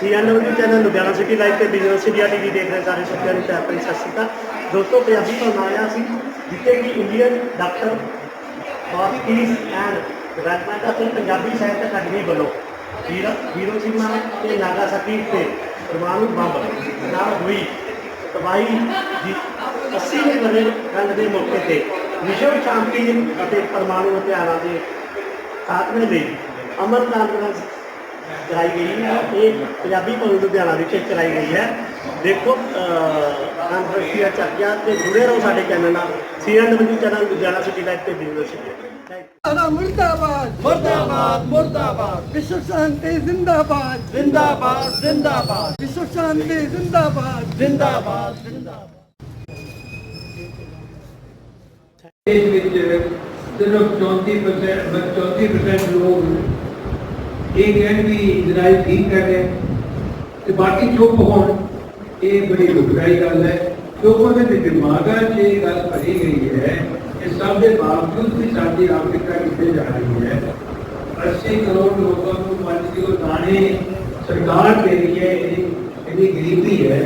CNW channel Ludhiana city live ਤੇ business India TV ਦੇਖ ਰਹੇ ਸਾਰੇ ਸਾਥੀਆਂ ਨੂੰ ਪਿਆਰ ਭਰੀ ਸਤਿ ਸ਼੍ਰੀ ਅਕਾਲ। ਦੋਸਤੋ, ਪੰਜਾਬੀ ਤੋਂ ਆਇਆ ਸੀ ਜਿੱਥੇ ਕਿ Indian doctor for peace and development ਅਤੇ ਪੰਜਾਬੀ ਸਾਹਿਤ ਅਕੈਡਮੀ ਵੱਲੋਂ ਹੀਰੋ ਹੀਰੋਸ਼ੀਮਾ ਤੇ ਨਾਗਾਸਾਕੀ ਤੇ ਪਰਮਾਣੂ ਬੰਬ ਨਾਲ ਹੋਈ ਤਬਾਹੀ ਦੀ 80ਵੇਂ ਰੰਗ ਦੇ ਮੌਕੇ ਤੇ ਵਿਸ਼ਵ ਸ਼ਾਂਤੀ ਅਤੇ ਪਰਮਾਣੂ ਹਥਿਆਰਾਂ ਦੇ ਖਾਤਮੇ ਲਈ ਅਮਰ ਕਾਨਫਰੰਸ ਕਰਾਈ ਗਈ ਹੈ। ਇਹ ਪੰਜਾਬੀ ਕੋਲ ਲੁਧਿਆਣਾ ਵਿੱਚ ਕਰਾਈ ਗਈ ਹੈ। ਦੇਖੋ ਅੰਤਰਰਾਸ਼ਟਰੀ ਚੱਕਿਆ ਤੇ ਜੁੜੇ ਰਹੋ ਸਾਡੇ ਚੈਨਲ ਨਾਲ। CNW channel Ludhiana city life ਤੇ ਬਿਜ਼ਨਸ ਸਿਟੀ ਅਨਾ ਮੁਰਦਾਬਾਦ ਮੁਰਦਾਬਾਦ ਮੁਰਦਾਬਾਦ। ਵਿਸ਼ਵ ਸ਼ਾਂਤੀ ਜ਼ਿੰਦਾਬਾਦ। ਜ਼ਿੰਦਾਬਾਦ ਜ਼ਿੰਦਾਬਾਦ। ਵਿਸ਼ਵ ਸ਼ਾਂਤੀ ਜ਼ਿੰਦਾਬਾਦ। ਜ਼ਿੰਦਾਬਾਦ ਜ਼ਿੰਦਾਬਾਦ। ਦੇਸ਼ ਵਿੱਚ ਸਿਰਫ 34% 34% ਲੋਕ ਇਹ ਕਹਿਣ ਵੀ ਇਜ਼ਰਾਈਲ ਠੀਕ ਕਰ ਰਿਹਾ ਤੇ ਬਾਕੀ ਚੁੱਪ ਹੋਣ ਇਹ ਬੜੀ ਦੁਖਦਾਈ ਗੱਲ ਹੈ ਲੋਕਾਂ ਦੇ ਦਿਮਾਗਾਂ 'ਚ ਇਹ ਗੱਲ ਭਰੀ ਗਈ ਹੈ ਕਿ ਸਭ ਦੇ ਬਾਵਜੂਦ ਵੀ ਸਾਡੀ ਅਫਰੀਕਾ ਕਿੱਥੇ ਜਾ ਰਹੀ ਹੈ 80 ਕਰੋੜ ਲੋਕਾਂ ਨੂੰ 5 ਕਿਲੋ ਦਾਣੇ ਸਰਕਾਰ ਦੇ ਰਹੀ ਹੈ ਇਹ ਇਹਦੀ ਗਰੀਬੀ ਹੈ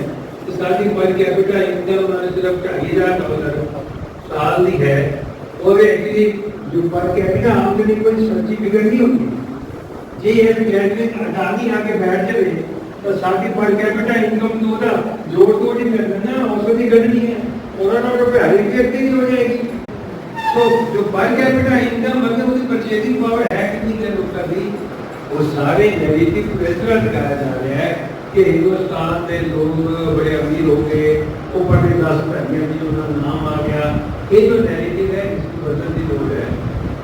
ਤੇ ਸਾਡੀ ਪਰ ਕੈਪੀਟਲ ਇਨਕਮ ਉਹਨਾਂ ਨੇ ਸਿਰਫ 25000 ਡਾਲਰ ਸਾਲ ਦੀ ਹੈ ਉਹਦੇ ਐਕਚੁਅਲੀ ਜੋ ਪਰ ਕੈਪੀਟਲ ਆਮਦਨੀ ਕੋਈ ਸੱਚੀ ਫਿਗਰ ਨਹੀਂ ਹੁੰਦੀ ਜੇ ਇਹ ਗੈਂਟਰੀ ਅਡਾਨੀ ਆ ਕੇ ਬੈਠ ਜਾਵੇ, ਤਾਂ ਸਾਡੀ ਪਰ ਕੈਪੀਟਲ ਇਨਕਮ ਤੋਂ ਉਹਦਾ ਜੋੜ ਤੋੜ ਹੀ ਮਿਲਦਾ ਨਾ, ਉਸ ਦੀ ਗੱਲ ਨਹੀਂ ਹੈ। ਉਹਨਾਂ ਨਾਲ ਰੁਪਏ ਹਰੀ ਵਿਅਕਤੀ ਦੀ ਹੋ ਜਾਏਗੀ। ਸੋ ਜੋ ਪਰ ਕੈਪੀਟਲ ਇਨਕਮ ਅਗਰ ਉਹਦੀ ਪਰਚੇਸਿੰਗ ਪਾਵਰ ਹੈ ਕਿੰਨੀ ਹੈ ਲੋਕਾਂ ਦੀ? ਉਹ ਸਾਰੇ ਨੈਗੇਟਿਵ ਪ੍ਰੈਸ਼ਰ ਦਿਖਾਇਆ ਜਾ ਰਿਹਾ ਹੈ ਕਿ ਹਿੰਦੁਸਤਾਨ ਦੇ ਲੋਕ ਬੜੇ ਅਮੀਰ ਹੋ ਗਏ। ਉਹ ਬੜੇ ਦਸ ਭੈਣੀਆਂ ਦੀ ਉਹਨਾਂ ਦਾ ਨਾਮ ਆ ਗਿਆ। ਇਹ ਜੋ ਨੈਰੇਟਿਵ ਹੈ, ਇਸ ਨੂੰ ਬਦਲਣ ਦੀ ਲੋੜ ਹੈ।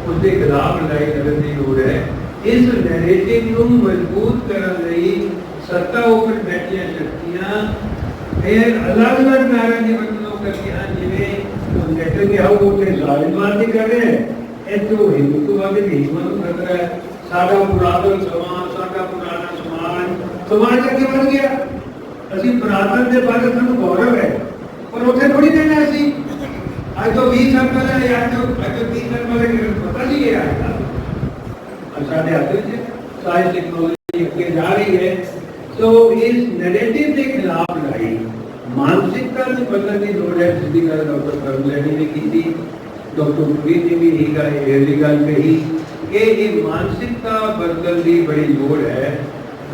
ਉਸ ਦੇ ਖਿਲਾਫ ਲੜਾਈ ਕਰਨ ਦੀ ਲੋੜ ਹੈ। ਇਸ ਨੈਰੇਟਿਵ ਨੂੰ ਮਜ਼ਬੂਤ ਕਰਨ ਲਈ ਸੱਤਾ ਉੱਪਰ ਬੈਠੀਆਂ ਸ਼ਕਤੀਆਂ ਫਿਰ ਅਲੱਗ-ਅਲੱਗ ਨਾਰਾਂ ਦੀ ਵਰਤੋਂ ਕਰਦੀਆਂ ਜਿਵੇਂ ਉਹ ਨੈਟਰ ਦੇ ਆਉ ਉੱਤੇ ਜ਼ਾਲਿਮਾਂ ਦੀ ਕਰ ਰਹੇ ਹੈ ਇਹ ਜੋ ਹਿੰਦੂਤਵਾਦੀ ਭੀਸ਼ਮਾਂ ਨੂੰ ਖਤਰਾ ਹੈ ਸਾਡਾ ਪੁਰਾਤਨ ਸਮਾਜ ਸਾਡਾ ਪੁਰਾਣਾ ਸਮਾਜ ਸਮਾਜ ਅੱਗੇ ਵਧ ਗਿਆ ਅਸੀਂ ਪੁਰਾਤਨ ਦੇ ਬਾਰੇ ਸਾਨੂੰ ਗੌਰਵ ਹੈ ਪਰ ਉੱਥੇ ਥੋੜੀ ਦੇਣਾ ਅਸੀਂ ਅੱਜ ਤੋਂ 20 ਸਾਲ ਪਹਿਲਾਂ ਜਾਂ ਅੱਜ ਤੋਂ ਅੱਜ ਤੋਂ 30 ਸਾਲ ਪਹਿਲਾਂ ਕਿਹਨੂੰ ਪਤਾ ਨਹੀਂ ਇਹ ਆਇਆ ਅੱਜ ਸਾਡੇ ਹੱਥ ਵਿੱਚ ਸਾਇੰਸ ਟੈਕਨੋਲੋਜੀ ਅੱਗੇ ਜਾ ਰਹੀ ਹੈ ਸੋ ਇਸ ਨੈਰੇਟਿਵ ਦੇ ਖਿਲਾਫ ਲੜਾਈ ਮਾਨਸਿਕਤਾ ਨੂੰ ਬਦਲਣ ਦੀ ਲੋੜ ਹੈ ਜਿਸ ਦੀ ਗੱਲ ਡਾਕਟਰ ਕਰਮ ਲੈਣੀ ਨੇ ਕੀਤੀ ਡਾਕਟਰ ਪੁਰੀ ਨੇ ਵੀ ਇਹ ਗੱਲ ਇਹ ਵੀ ਗੱਲ ਕਹੀ ਕਿ ਇਹ ਮਾਨਸਿਕਤਾ ਬਦਲਣ ਦੀ ਬੜੀ ਲੋੜ ਹੈ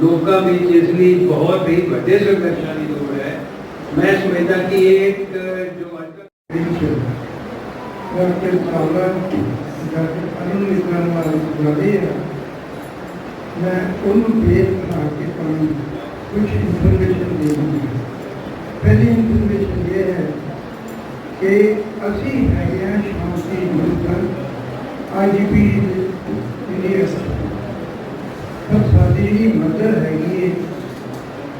ਲੋਕਾਂ ਵਿੱਚ ਇਸ ਲਈ ਬਹੁਤ ਹੀ ਵੱਡੇ ਸੰਘਰਸ਼ਾਂ ਦੀ ਲੋੜ ਹੈ ਮੈਂ ਸਮਝਦਾ ਕਿ ਇਹ ਇੱਕ ਜੋ ਅੱਜ ਕੱਲ੍ਹ ਡਾਕਟਰ ਸਾਵਰ ਡਾਕਟਰ ਅਰੁਣ ਨਿਕਲਣ ਵਾਲੇ ਬੁਲਾਏ ਆ। ਮੈਂ ਉਹਨੂੰ ਬੇਸ ਬਣਾ ਕੇ ਤੁਹਾਨੂੰ ਕੁਝ ਇਨਫੋਰਮੇਸ਼ਨ ਦੇ ਦੂੰਗੀ ਪਹਿਲੀ ਇਨਫੋਰਮੇਸ਼ਨ ਇਹ ਹੈ ਕਿ ਅਸੀਂ ਹੈਗੇ ਹਾਂ ਸ਼ਾਂਤੀ ਮਿਲਟਨ ਆਈਜੀਪੀ ਯੂਨੀਵਰਸਿਟੀ। ਪਰ ਸਾਡੀ ਜਿਹੜੀ ਮਦਰ ਹੈਗੀ ਹੈ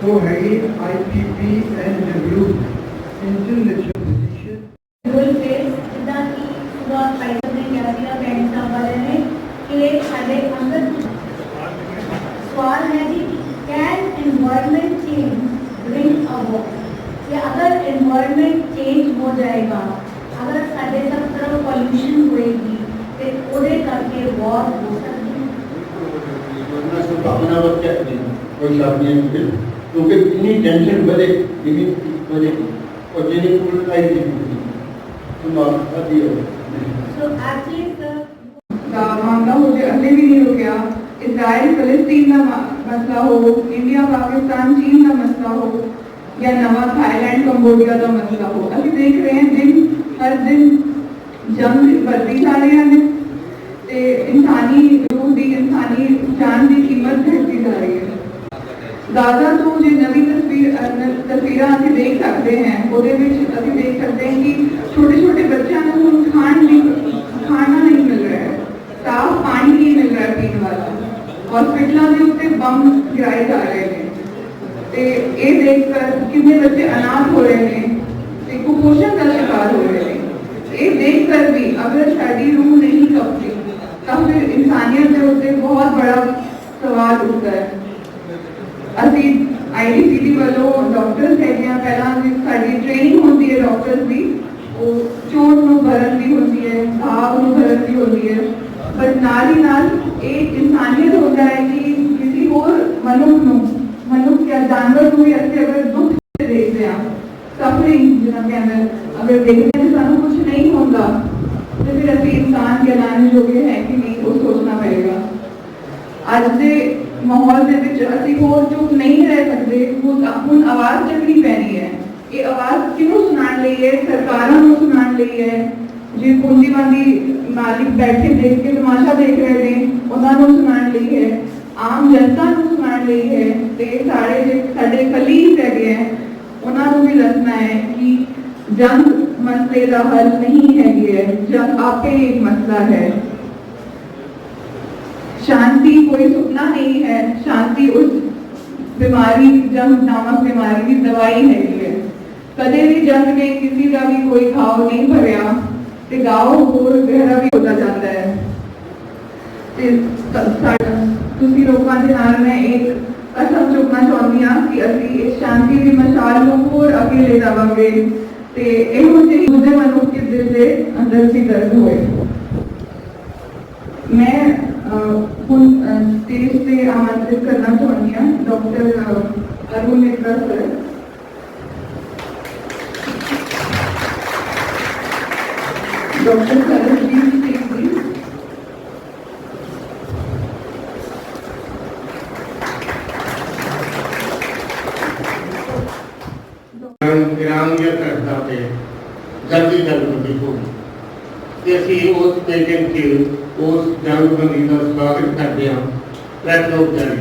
ਉਹ ਹੈਗੀ IPP and W international position good face ఎక్కువ పైసలు ఎలాగైనా బ్యాంక్ అవ్వాలని అదే అందరూ सवाल है कि can environment change bring about या अगर इन्वायरमेंट चेंज हो जाएगा, अगर साढ़े सब तरफ़ पॉल्यूशन होएगी तो ओदे करके वॉर हो सकती कोई शॉप नहीं है क्योंकि इतनी टेंशन बढ़े इतनी बढ़े और जेने पूर्ण लाइफ नहीं होती तुम आप अभी हो सर ਦਾ ਮਾਮਲਾ ਹੋ ਜੇ ਅੱਲੇ ਵੀ ਨਹੀਂ ਰੁਕਿਆ ਇਜ਼ਰਾਈਲ ਫਲਸਤੀਨ ਦਾ ਮਾ- ਮਸਲਾ ਹੋ ਇੰਡੀਆ ਪਾਕਿਸਤਾਨ ਚੀਨ ਦਾ ਮਸਲਾ ਹੋ ਜਾਂ ਨਵਾਂ ਥਾਈਲੈਂਡ ਕੰਬੋਡੀਆ ਦਾ ਮਸਲਾ ਹੋ ਅਸੀਂ ਦੇਖ ਰਹੇ ਹਾਂ ਦਿਨ ਹਰ ਦਿਨ ਜੰਗ ਵੱਧਦੀ ਜਾ ਰਹੀਆਂ ਨੇ ਤੇ ਇਨਸਾਨੀ ਰੂਹ ਦੀ ਇਨਸਾਨੀ ਜਾਨ ਦੀ ਕੀਮਤ ਘਟਦੀ ਜਾ ਰਹੀ ਹੈ ਗਾਜ਼ਾ ਤੋਂ ਜੇ ਨਵੀਂ ਤਸਵੀਰ ਅ, ਨ- ਤਸਵੀਰਾਂ ਅਸੀਂ ਦੇਖ ਸਕਦੇ ਹਾਂ ਉਹਦੇ ਵਿੱਚ ਅਸੀਂ ਦੇਖ ਸਕਦੇ ਹਾਂ ਕਿ ਛੋਟੇ ਛੋਟੇ ਬੱਚਿਆਂ ਨੂੰ ਹੁਣ ਖਾਣ ਲਈ ਖਾਣਾ ਨਹੀਂ ਮਿਲ ਰਿਹਾ ਹੈ ਸਾਫ਼ ਪਾਣੀ ਨਹੀਂ ਮਿਲ ਰਿਹਾ ਪੀਣ ਵਾਲਾ ਹਸਪੀਟਲਾਂ ਦੇ ਗਿਰਾਏ ਜਾ ਰਹੇ ਨੇ। ਤੇ ਇਹ ਦੇਖ ਕਰ ਕਿੰਨੇ ਬੱਚੇ ਅਨਾਥ ਹੋ ਰਹੇ ਨੇ ਤੇ ਕੁਪੋਸ਼ਣ ਦਾ ਸ਼ਿਕਾਰ ਹੋ ਰਹੇ ਨੇ ਇਹ ਦੇਖ ਕਰ ਵੀ ਅਗਰ ਸਾਡੀ ਰੂਹ ਨਹੀਂ ਕੰਪਦੀ ਤਾਂ ਫਿਰ ਇਨਸਾਨੀਅਤ ਦੇ ਉੱਤੇ ਬਹੁਤ ਬੜਾ ਸਵਾਲ ਉੱਠਦਾ ਹੈ ਅਸੀਂ ਆਈਡੀਸੀਟੀ ਵੱਲੋਂ ਡਾਕਟਰਸ ਹੈਗੇ ਆ ਪਹਿਲਾਂ ਵੀ ਸਾਡੀ ਟ੍ਰੇਨਿੰਗ ਹੁੰਦੀ ਹੈ ਡਾਕਟਰਸ ਦੀ ਉਹ ਚੋਟ ਨੂੰ ਭਰਨ ਦੀ ਹੁੰਦੀ ਹੈ ਘਾਵ ਨੂੰ ਭਰਨ ਦੀ ਹੁੰਦੀ ਹੈ ਪਰ ਨਾਲ ਹੀ ਨਾਲ ਇਹ ਇਨਸਾਨੀਅਤ ਹੁੰਦਾ ਹੈ ਕਿ ਕਿਸੇ ਹੋਰ ਮਨੁੱਖ ਨੂੰ ਮਨੁੱਖ ਜਾਂ ਜਾਨਵਰ ਨੂੰ ਵੀ ਅਸੀਂ ਅਗਰ ਦੁੱਖ ਤੇ ਦੇਖਦੇ ਹਾਂ ਸਫਰਿੰਗ ਜਿਹਨਾਂ ਕਹਿੰਦੇ ਆ, ਅਗਰ ਦੇਖਦੇ ਹਾਂ ਤਾਂ ਸਾਨੂੰ ਕੁਝ ਨਹੀਂ ਹੁੰਦਾ। ਤੇ ਫਿਰ ਅਸੀਂ ਇਨਸਾਨ ਕਹਿਲਾਣੇ ਜੋਗੇ ਹੈ ਕਿ ਨਹੀਂ ਅੱਜ ਦੇ ਮਾਹੌਲ ਦੇ ਵਿੱਚ ਅਸੀਂ ਹੋਰ ਚੁੱਪ ਨਹੀਂ ਰਹਿ ਸਕਦੇ। ਹੁਣ ਹੁਣ ਆਵਾਜ਼ ਚੱਕਣੀ ਪੈਣੀ ਹੈ। ਇਹ ਆਵਾਜ਼ ਕਿਹਨੂੰ ਸੁਣਾਉਣ ਲਈ ਹੈ? ਸਰਕਾਰਾਂ ਨੂੰ ਸੁਣਾਉਣ ਲਈ ਹੈ। ਜੇ ਪੂੰਜੀਵਾਦੀ ਮਾਲਿਕ ਬੈਠੇ ਦੇਖ ਕੇ ਤਮਾਸ਼ਾ ਦੇਖ ਰਹੇ ਨੇ ਉਹਨਾਂ ਨੂੰ ਸੁਣਾਉਣ ਲਈ ਹੈ। ਆਮ ਜਨਤਾ ਨੂੰ ਸੁਣਾਉਣ ਲਈ ਹੈ। ਤੇ ਸਾਰੇ ਜਿਹੜੇ ਸਾਡੇ ਕਲੀਗ ਹੈਗੇ ਹੈ ਉਹਨਾਂ ਨੂੰ ਵੀ ਦੱਸਣਾ ਹੈ ਕਿ ਜੰਗ ਮਸਲੇ ਦਾ ਹੱਲ ਨਹੀਂ ਹੈਗੀ ਹੈ ਜੰਗ ਆਪੇ ਇੱਕ ਮਸਲਾ ਹੈ शांति कोई सुपना नहीं है शांति उस बीमारी जंग नामक बीमारी की दवाई हैगी है कदे भी जंग ने किसी का भी कोई घाव नहीं भरिया ते घाव ਹੋਰ ਗਹਿਰਾ ਵੀ ਹੁੰਦਾ ਜਾਂਦਾ ਹੈ ਤੇ ਸ- ਸਾਡਾ ਤੁਸੀਂ ਲੋਕਾਂ ਦੇ ਨਾਲ ਮੈਂ ਇੱਕ ਕਸਮ ਚੁੱਕਣਾ ਚਾਹੁੰਦੀ ਹਾਂ ਕਿ ਅਸੀਂ ਇਸ ਸ਼ਾਂਤੀ ਦੀ ਮਸ਼ਾਲ ਨੂੰ ਹੋਰ ਅੱਗੇ ਲੈ ਜਾਵਾਂਗੇ ਤੇ ਇਹੋ ਜਿਹੀ ਦੂਜੇ ਮਨੁੱਖ ਦੇ ਦਿਲ ਦੇ ਅੰਦਰ ਵੀ ਦਰਦ ਹੋਏ ਮੈਂ ਅਹ, ਹੁਣ ਅਹ, ਸਟੇਜ ਤੇ ਆਮੰਤਰਿਤ ਕਰਨਾ ਚਾਹੁੰਦੀ ਹਾਂ ਡਾਕਟਰ ਅਰੁਣ ਮਿੱਤਰਾ ਸਰ ਡਾਕਟਰ ਸਰਜੀਤ ਸਿੰਘ ਜੀ ਵਿਰਾਂਗੀਆਂ ਕਰਦਾ ਤੇ ਜਲਦੀ ਜਲਦੀ ਹੋ ਤੇ ਅਸੀਂ ਉਸ ਮੀਟਿੰਗ 'ਚ ਉਸ ਜੰਗਬੰਦੀ ਦਾ ਸਵਾਗਤ ਕਰਦੇ ਹਾਂ। ਪ੍ਰੈਸ ਨੋਟ ਜਾਰੀ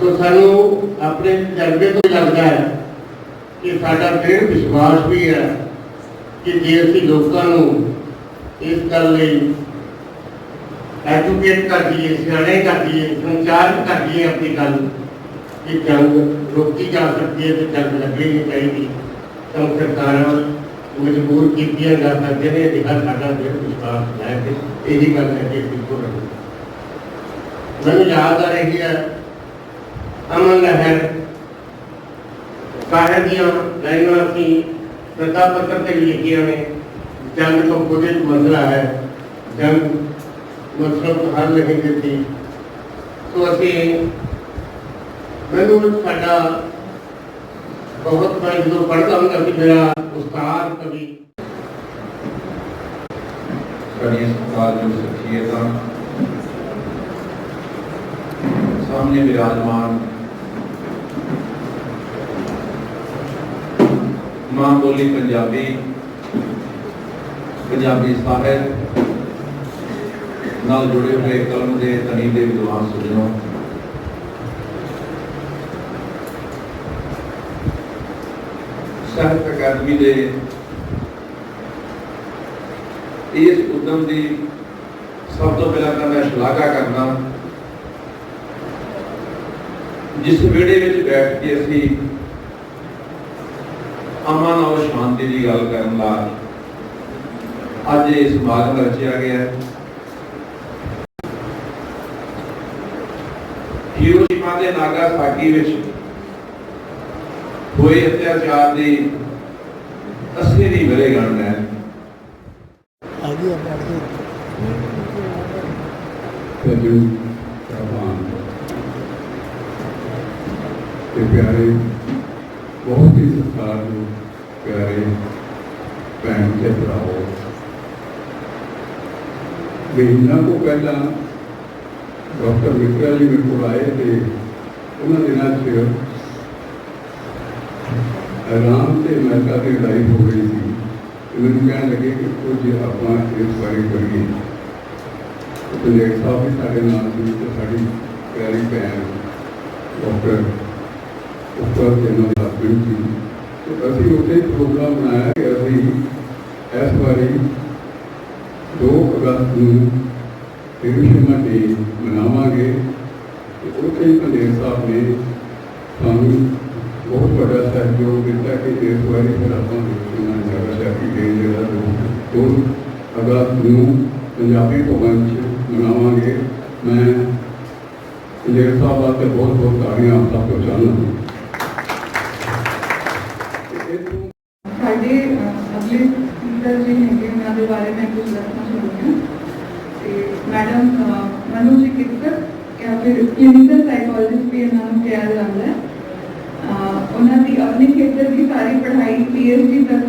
ਸੋ ਸਾਨੂੰ ਆਪਣੇ ਤਜਰਬੇ ਤੋਂ ਲੱਗਦਾ ਹੈ ਕਿ ਸਾਡਾ ਦ੍ਰਿੜ ਵਿਸ਼ਵਾਸ ਵੀ ਹੈ ਕਿ ਜੇ ਅਸੀਂ ਲੋਕਾਂ ਨੂੰ ਇਸ ਗੱਲ ਲਈ ਐਜੂਕੇਟ ਕਰ ਦਈਏ, ਸਿਆਣੇ ਕਰ ਦਈਏ, ਸੰਚਾਰ ਕਰ ਦਈਏ ਆਪਣੀ ਗੱਲ, ਕਿ ਜੰਗ ਰੋਕੀ ਜਾ ਸਕਦੀ ਹੈ ਤੇ ਜੰਗ ਲੱਗਣੀ ਨਹੀਂ ਚਾਹੀਦੀ। ਤਾਂ ਸਰਕਾਰਾਂ ਮਜਬੂਰ ਕੀਤੀਆਂ ਜਾ ਸਕਦੀਆਂ ਨੇ ਇਹ ਗੱਲ ਸਾਡਾ ਦ੍ਰਿੜ ਵਿਸ਼ਵਾਸ ਹੈ ਕਿ ਇਹੀ ਗੱਲ ਹੈ ਕਿ ਬਿਲਕੁਲ ਰਹੂ ਮੈਨੂੰ ਯਾਦ ਆ ਰਹੀ ਹੈ ਅਮਨ ਲਹਿਰ ਕਾਹੇ ਦੀਆਂ ਲਾਈਨਾਂ ਅਸੀਂ ਸੱਤਾ ਪੱਤਰ ਤੇ ਲਿਖੀਆਂ ਨੇ ਜੰਗ ਤੋਂ ਕੁਝ ਇੱਕ ਮਸਲਾ ਹੈ ਜੰਗ ਮਸਲਾ ਤੋਂ ਹੱਲ ਨਹੀਂ ਦਿੱਤੀ ਸੋ ਅਸੀਂ ਮੈਨੂੰ ਸਾਡਾ ਬਹੁਤ ਮੈਂ ਜਦੋਂ ਪੜ੍ਹਦਾ ਹੁੰਦਾ ਸੀ ਮੇਰਾ ਉਸਤਾਦ ਕਵੀ ਸਾਡੀਆਂ ਸਤਿਕਾਰਯੋਗ ਸ਼ਖਸੀਅਤਾਂ ਸਾਹਮਣੇ ਵਿਰਾਜਮਾਨ ਮਾਂ ਬੋਲੀ ਪੰਜਾਬੀ ਪੰਜਾਬੀ ਸਾਹਿਤ ਨਾਲ ਜੁੜੇ ਹੋਏ ਕਲਮ ਦੇ ਤਣੀ ਦੇ ਵਿਦਵਾਨ ਸੁਣੋ ਸਾਹਿਤ ਅਕਾਦਮੀ ਦੇ ਇਸ ਉਦਮ ਦੀ ਸਭ ਤੋਂ ਪਹਿਲਾਂ ਤਾਂ ਮੈਂ ਸ਼ਲਾਘਾ ਕਰਦਾ ਜਿਸ ਵਿਹੜੇ ਵਿੱਚ ਬੈਠ ਕੇ ਅਸੀਂ ਅਮਨ ਔਰ ਸ਼ਾਂਤੀ ਦੀ ਗੱਲ ਕਰਨ ਦਾ ਅੱਜ ਇਹ ਸਮਾਗਮ ਰਚਿਆ ਗਿਆ ਹੈ। ਹੀਰੋਸ਼ੀਮਾ ਤੇ ਨਾਗਾਸਾਕੀ ਵਿੱਚ ਹੋਏ ਅਤਿਆਚਾਰ ਦੀ ਅਸਲੀ ਦੀ ਵਰੇਗੰਢ ਹੈ ਸਜੂ ਪ੍ਰਵਾਨ ਤੇ ਪਿਆਰੇ ਬਹੁਤ ਹੀ ਸਤਿਕਾਰਯੋਗ ਪਿਆਰੇ ਭੈਣ ਤੇ ਭਰਾਓ ਮਹੀਨਾ ਤੋਂ ਪਹਿਲਾਂ ਡਾਕਟਰ ਮਿੱਤਰਾ ਜੀ ਮੇਰੇ ਕੋਲ ਆਏ ਤੇ ਉਹਨਾਂ ਦਿਨਾਂ 'ਚ ਆਰਾਮ ਤੇ ਅਮਰੀਕਾ ਦੀ ਲੜਾਈ ਹੋ ਰਹੀ ਸੀ ਤੇ ਮੈਨੂੰ ਕਹਿਣ ਲੱਗੇ ਕਿ ਕੁਝ ਆਪਾਂ ਇਸ ਬਾਰੇ ਕਰੀਏ ਪੰਜੇਰ ਸਾਹਿਬ ਵੀ ਸਾਡੇ ਨਾਲ ਸੀ ਤੇ ਸਾਡੀ ਪਿਆਰੀ ਭੈਣ ਡਾਕਟਰ ਉੱਪਰ ਦੇ ਨਾਲ ਹਸਬੈਂਡ ਸੀ ਤੇ ਅਸੀਂ ਉੱਥੇ ਪ੍ਰੋਗਰਾਮ ਬਣਾਇਆ ਕਿ ਅਸੀਂ ਇਸ ਵਾਰੀ 2 ਅਗਸਤ ਨੂੰ ਹਿਰੋਸ਼ੀਮਾ ਡੇ ਮਨਾਵਾਂਗੇ ਤੇ ਉੱਥੇ ਹੀ ਪੰਜੇਰ ਸਾਹਿਬ ਨੇ ਸਾਨੂੰ ਬਹੁਤ ਵੱਡਾ ਸਹਿਯੋਗ ਦਿੱਤਾ ਕਿ ਇਸ ਵਾਰੀ ਫਿਰ ਆਪਾਂ ਹਿਰੋਸ਼ੀਮਾ ਨਾਗਾਸਾਕੀ ਡੇ ਜਿਹੜਾ ਦੋ ਅਗਸਤ ਨੂੰ ਪੰਜਾਬੀ ਭਵਨ ਚ ਮਨਾਵਾਂਗੇ ਮੈਂ ਪੰਜੇਰ ਸਾਹਿਬ ਵਾਸਤੇ ਬਹੁਤ ਬਹੁਤ ਤਾੜੀਆਂ ਆਪ ਸਭ ਤੋਂ ਚਾਹੁੰਦਾ ਹਾਂ ਸਾਡੇ ਅਹ, ਅਗਲੇ ਸਪੀਕਰ ਜੀ ਹੈਗੇ ਉਹਨਾਂ ਦੇ ਬਾਰੇ ਮੈਂ ਕੁਝ ਦੱਸਣਾ ਚਾਹੁੰਦੀ ਹਾਂ ਤੇ ਮੈਡਮ ਅਹ, ਮਨੂ ਜੀ ਕਿੱਕਰ ਜਾਂ ਫਿਰ ਕਲੀਨਿਕਲ ਸਾਈਕੋਲੋਜਿਸਟ ਵੀ ਇਹਨਾਂ ਨੂੰ ਕਿਹਾ ਜਾਂਦਾ ਹੈ ਅਹ ਉਹਨਾਂ ਦੀ ਆਪਣੇ ਖੇਤਰ ਦੀ ਸਾਰੀ ਪੜ੍ਹਾਈ ਪੀਐਚਡੀ ਤੱਕ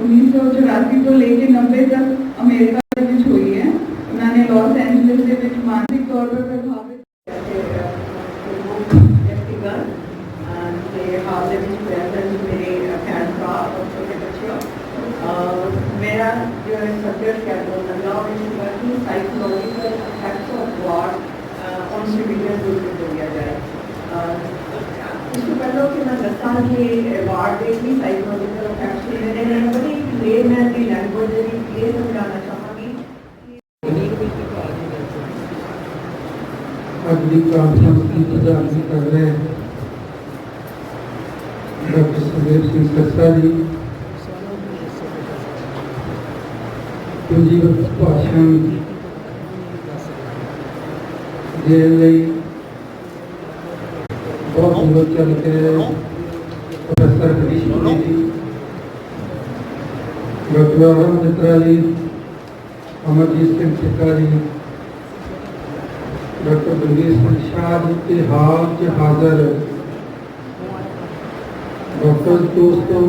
1984 ਤੋਂ ਲੈ ਕੇ 90 ਤੱਕ ਅਮਰੀਕਾ ਦੇ ਵਿੱਚ ਹੋਈ ਹੈ ਉਹਨਾਂ ਨੇ ਲਾਸ ਐਂਜਲਸ ਦੇ ਵਿੱਚ ਮਾਨਸਿਕ ਤੌਰ ਤੇ ਪ੍ਰਭਾਵਿਤ व्यक्तिगत ਤੇ ਹਾਲ ਦੇ ਵਿੱਚ ਪ੍ਰੈਜ਼ੈਂਟ ਮੇਰੇ ਭੈਣ ਭਰਾ ਔਰ ਛੋਟੇ ਬੱਚੇ ਅਹ ਮੇਰਾ ਜੋ ਸਬਜੈਕਟ ਹੈ ਉਹ ਨੰਗਾ ਵਿੱਚ working psychological effects of war on civilian ਨੂੰ ਦਿੱਤਾ ਜਾਏ ਅਹ ਇਸ ਤੋਂ ਪਹਿਲਾਂ ਕਿ ਮੈਂ ਦੱਸਾਂ ਕਿ ਵਾਰ ਦੇ ਵੀ ਸਾਈਕੋਲੋਜੀਕਲ ਇਫੈਕਟਸ ਨੇ ਨੇ ਮੈਨੂੰ ਬੜੀ ਲੇਮੈਨ ਦੀ ਲੈਂਗੁਏਜ ਦੇ ਵਿੱਚ ਦੇ ਚੱਲ ਕੇ ਪ੍ਰੋਫੈਸਰ ਹਰੀਸ਼ ਜੀ ਡਾਕਟਰ ਅਰੁਣ ਮਿੱਤਰਾ ਜੀ ਅਮਰਜੀਤ ਸਿੰਘ ਸਿੱਕਾ ਜੀ, ਡਾਕਟਰ ਬਲਵੀਰ ਸਿੰਘ ਸ਼ਾਹ ਜੀ ਕੇ ਹਾਲ ਚ ਹਾਜ਼ਰ। ਡਾਕਟਰ ਦੋਸਤੋ,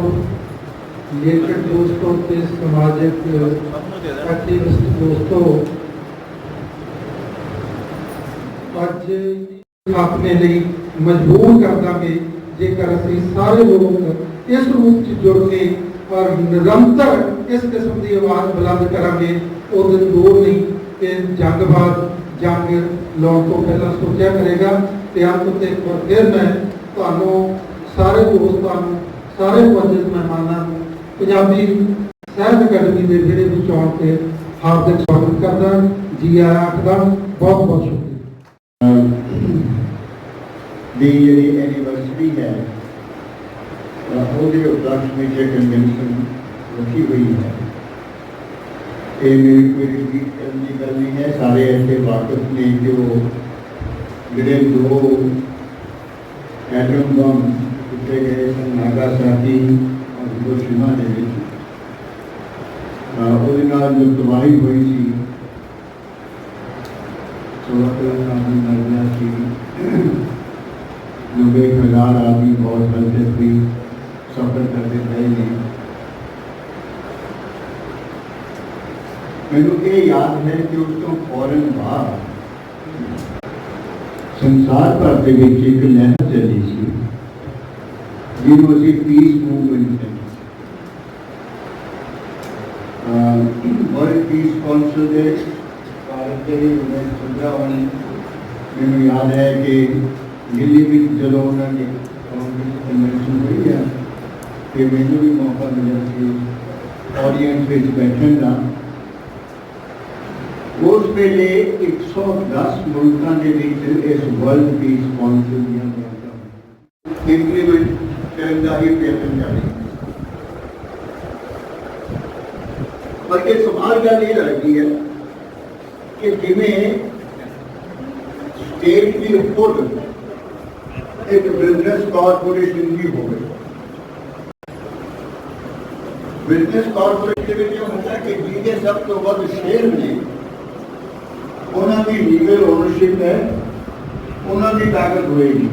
ਲੇਖਕ ਦੋਸਤੋ ਤੇ ਸਮਾਜਿਕ ਐਕਟਿਵਿਸਟ ਦੋਸਤੋ, ਅੱਜ ਆਪਣੇ ਲਈ ਮਜਬੂਰ ਕਰ ਦਾਂਗੇ, ਜੇਕਰ ਅਸੀਂ ਸਾਰੇ ਲੋਕ ਇਸ ਰੂਪ ਚ ਜੁੜ ਕੇ ਔਰ ਨਿਰੰਤਰ ਇਸ ਕਿਸਮ ਦੀ ਆਵਾਜ਼ ਬੁਲੰਦ ਕਰਾਂਗੇ, ਉਹ ਦਿਨ ਦੂਰ ਨਹੀਂ ਕਿ ਜੰਗ ਬਾਅਦ ਜੰਗ ਲਾਉਣ ਤੋਂ ਪਹਿਲਾਂ ਸੋਚਿਆ ਕਰੇਗਾ ਤੇ ਅੰਤ ਉੱਤੇ ਇੱਕ ਵਾਰ ਫਿਰ ਮੈਂ ਤੁਹਾਨੂੰ ਸਾਰੇ ਦੋਸਤਾਂ ਨੂੰ, ਸਾਰੇ ਮੁਅੱਜ਼ਜ਼ ਮਹਿਮਾਨਾਂ ਨੂੰ, ਪੰਜਾਬੀ ਸਾਹਿਤ ਅਕੈਡਮੀ ਦੇ ਜਿਹੜੇ ਵਿੱਚ ਤੇ ਹਾਰਦਿਕ ਸਵਾਗਤ ਕਰਦਾ ਜੀ ਆਇਆਂ ਆਖਦਾ ਬਹੁਤ ਬਹੁਤ ਸ਼ੁਕਰੀਆ। ਦੀ ਜਿਹੜੀ ਐਨੀਵਰਸਰੀ ਹੈ ਉਹਦੇ ਉਪਲਕਸ਼ ਵਿੱਚ ਇਹ ਕਨਵੈਨਸ਼ਨ ਰੱਖੀ ਹੋਈ ਹੈ। ਇਹ ਮੇਰੀ ਕੋਈ ਰਿਪੀਟ ਕਰਨ ਦੀ ਗੱਲ ਨਹੀਂ ਹੈ, ਸਾਰੇ ਇੱਥੇ ਵਾਕਫ ਨੇ ਜੋ ਜਿਹੜੇ ਦੋ ਐਟਮ ਬੰਬ ਉੱਤੇ ਗਏ ਸਨ ਨਾਗਾਸਾਕੀ ਔਰ ਹਿਰੋਸ਼ਿਮਾ ਦੇ ਵਿੱਚ। ਉਹਦੇ ਨਾਲ ਜੋ ਤਬਾਹੀ ਹੋਈ ਸੀ ਸੋਲਾਂ ਕਰੋੜ ਆਦਮੀ ਸੀ ਨੱਬੇ ਕੁ ਹਜ਼ਾਰ ਆਦਮੀ ਬਹੁਤ ਹਲਕੇ ਵੀ ਸਫਰ ਕਰਦੇ ਪਏ ਨੇ ਮੈਨੂੰ ਇਹ ਯਾਦ ਹੈ ਕਿ ਉਸ ਤੋਂ ਫੌਰਨ ਬਾਅਦ ਸੰਸਾਰ ਭਰ ਦੇ ਵਿੱਚ ਇੱਕ ਲਹਿਰ ਚੱਲੀ ਸੀ ਜਿਹਨੂੰ ਅਸੀਂ ਪੀਸ ਮੂਵਮੈਂਟ ਕਹਿੰਦੇ ਹਾਂ ਵਰਲਡ ਪੀਸ ਕੌਂਸਲ ਦੇ ਭਾਰਤ ਦੇ ਮੈਂ ਸੁਝਾ ਹੋਣੀ ਮੈਨੂੰ ਯਾਦ ਹੈ ਕਿ ਦਿੱਲੀ ਵਿੱਚ ਜਦੋਂ ਉਹਨਾਂ ਨੇ ਕਨਵੈਨਸ਼ਨ ਹੋਈ ਹੈ ਕਿ ਮੈਨੂੰ ਵੀ ਮੌਕਾ ਮਿਲਿਆ ਸੀ ਆਡੀਅנס ਵਿੱਚ ਬੈਠਣ ਦਾ ਉਸ ਵੇਲੇ 110 ਮੁਲਕਾਂ ਦੇ ਵਿੱਚ ਇਸ ਵਰਲਡ ਪੀਸ ਕੌਂਸਲ ਦੀਆਂ ਬੈਠਕਾਂ ਇੰਪਲੀਮੈਂਟ ਕਰਨ ਦਾ ਹੀ ਪ੍ਰਯਤਨ ਕਰ ਰਹੀ ਪਰ ਇਹ ਸਵਾਲ ਗੱਲ ਇਹ ਲੱਗਦੀ ਹੈ ਕਿ ਜਿਵੇਂ ਸਟੇਟ ਦੀ ਉੱਪਰ ਇੱਕ ਬਿਜ਼ਨਸ ਕਾਰਪੋਰੇਸ਼ਨ ਵੀ ਹੋਵੇ। ਬਿਜ਼ਨਸ ਕਾਰਪੋਰੇਸ਼ਨ ਦੇ ਵਿੱਚ ਹੁੰਦਾ ਕਿ ਜਿਹਦੇ ਸਭ ਤੋਂ ਵੱਧ ਸ਼ੇਅਰ ਨੇ, ਉਹਨਾਂ ਦੀ ਲੀਗਲ ਓਨਰਸ਼ਿਪ ਹੈ, ਉਹਨਾਂ ਦੀ ਤਾਕਤ ਹੋਏਗੀ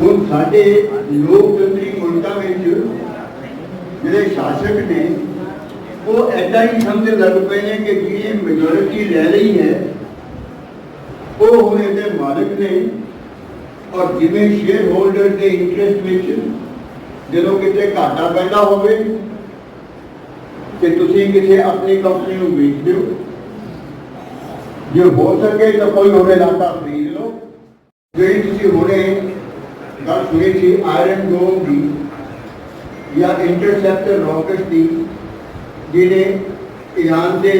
ਹੁਣ ਸਾਡੇ ਲੋਕਤੰਤਰੀ ਮੁਲਕਾਂ ਵਿੱਚ ਜਿਹੜੇ ਸ਼ਾਸਕ ਨੇ, ਉਹ ਐਦਾਂ ਹੀ ਸਮਝਣ ਲੱਗ ਪਏ ਨੇ ਕਿ ਜਿਹਨੇ ਮੈਜੋਰਿਟੀ ਲੈ ਲਈ ਹੈ, ਉਹ ਹੁਣ ਇਹਦੇ ਮਾਲਕ ਨੇ ਔਰ ਜਿਵੇਂ ਸ਼ੇਅਰ ਹੋਲਡਰ ਦੇ ਇੰਟਰਸਟ ਵਿੱਚ ਜਦੋਂ ਕਿਤੇ ਘਾਟਾ ਪੈਂਦਾ ਹੋਵੇ, ਤੇ ਤੁਸੀਂ ਕਿਸੇ ਆਪਣੀ ਕੰਪਨੀ ਨੂੰ ਵੇਚ ਦਿਓ। ਜੇ ਹੋ ਸਕੇ ਤਾਂ ਕੋਈ ਹੋਵੇ ਲਾਤਾ ਖਰੀਦ ਲਓ। ਜਿਹੜੀ ਤੁਸੀਂ ਹੁਣੇ ਗੱਲ ਸੁਣੀ ਸੀ ਆਇਰਨ ਡੋਮ ਦੀ ਜਾਂ ਇੰਟਰਸੈਪਟਰ ਰਾਕਟ ਦੀ ਜਿਹੜੇ ਈਰਾਨ ਦੇ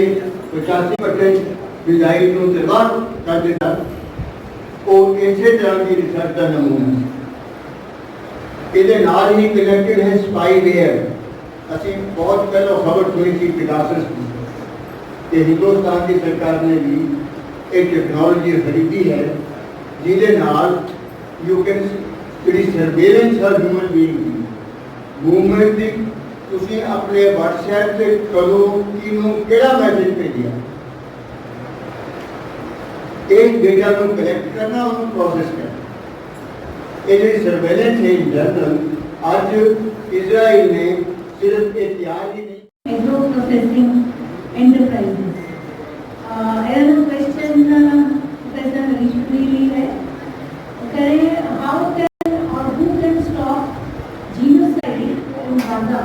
85% ਮਿਜ਼ਾਈਲ ਨੂੰ ਤਬਾਹ ਕਰ ਦਿੱਤਾ। ਉਹ ਇਸੇ ਤਰ੍ਹਾਂ ਦੀ ਰਿਸਰਚ ਦਾ ਨਮੂਨਾ ਸੀ ਇਹਦੇ ਨਾਲ ਹੀ ਕਨੈਕਟਡ ਹੈ ਸਪਾਈਵੇਅਰ ਅਸੀਂ ਬਹੁਤ ਪਹਿਲਾਂ ਖਬਰ ਸੁਣੀ ਸੀ ਪਿਗਾਸਸ ਦੀ। ਕਿ ਹਿੰਦੁਸਤਾਨ ਦੀ ਸਰਕਾਰ ਨੇ ਵੀ ਇਹ ਟੈਕਨੋਲੋਜੀ ਖਰੀਦੀ ਹੈ, ਜਿਹਦੇ ਨਾਲ ਯੂ ਕੈਨ ਜਿਹੜੀ ਸਰਵੇਲੈਂਸ ਹਰ ਹਿਊਮਨ ਬੀਇੰਗ ਮੂਵਮੈਂਟ ਦੀ, ਤੁਸੀਂ ਆਪਣੇ WhatsApp ਤੇ ਕਦੋਂ, ਕਿਹਨੂੰ, ਕਿਹੜਾ ਮੈਸੇਜ ਭੇਜਿਆ? एक डेटा को कलेक्ट करना और प्रोसेस करना ये जो सर्वेलेंस है इंटरनल आज इसराइल ने सिर्फ एहतियात ही नहीं agro processing enterprises air question professor रिश्वी ji है कह रहे हैं हाउ कैन और who can stop genocide in Gaza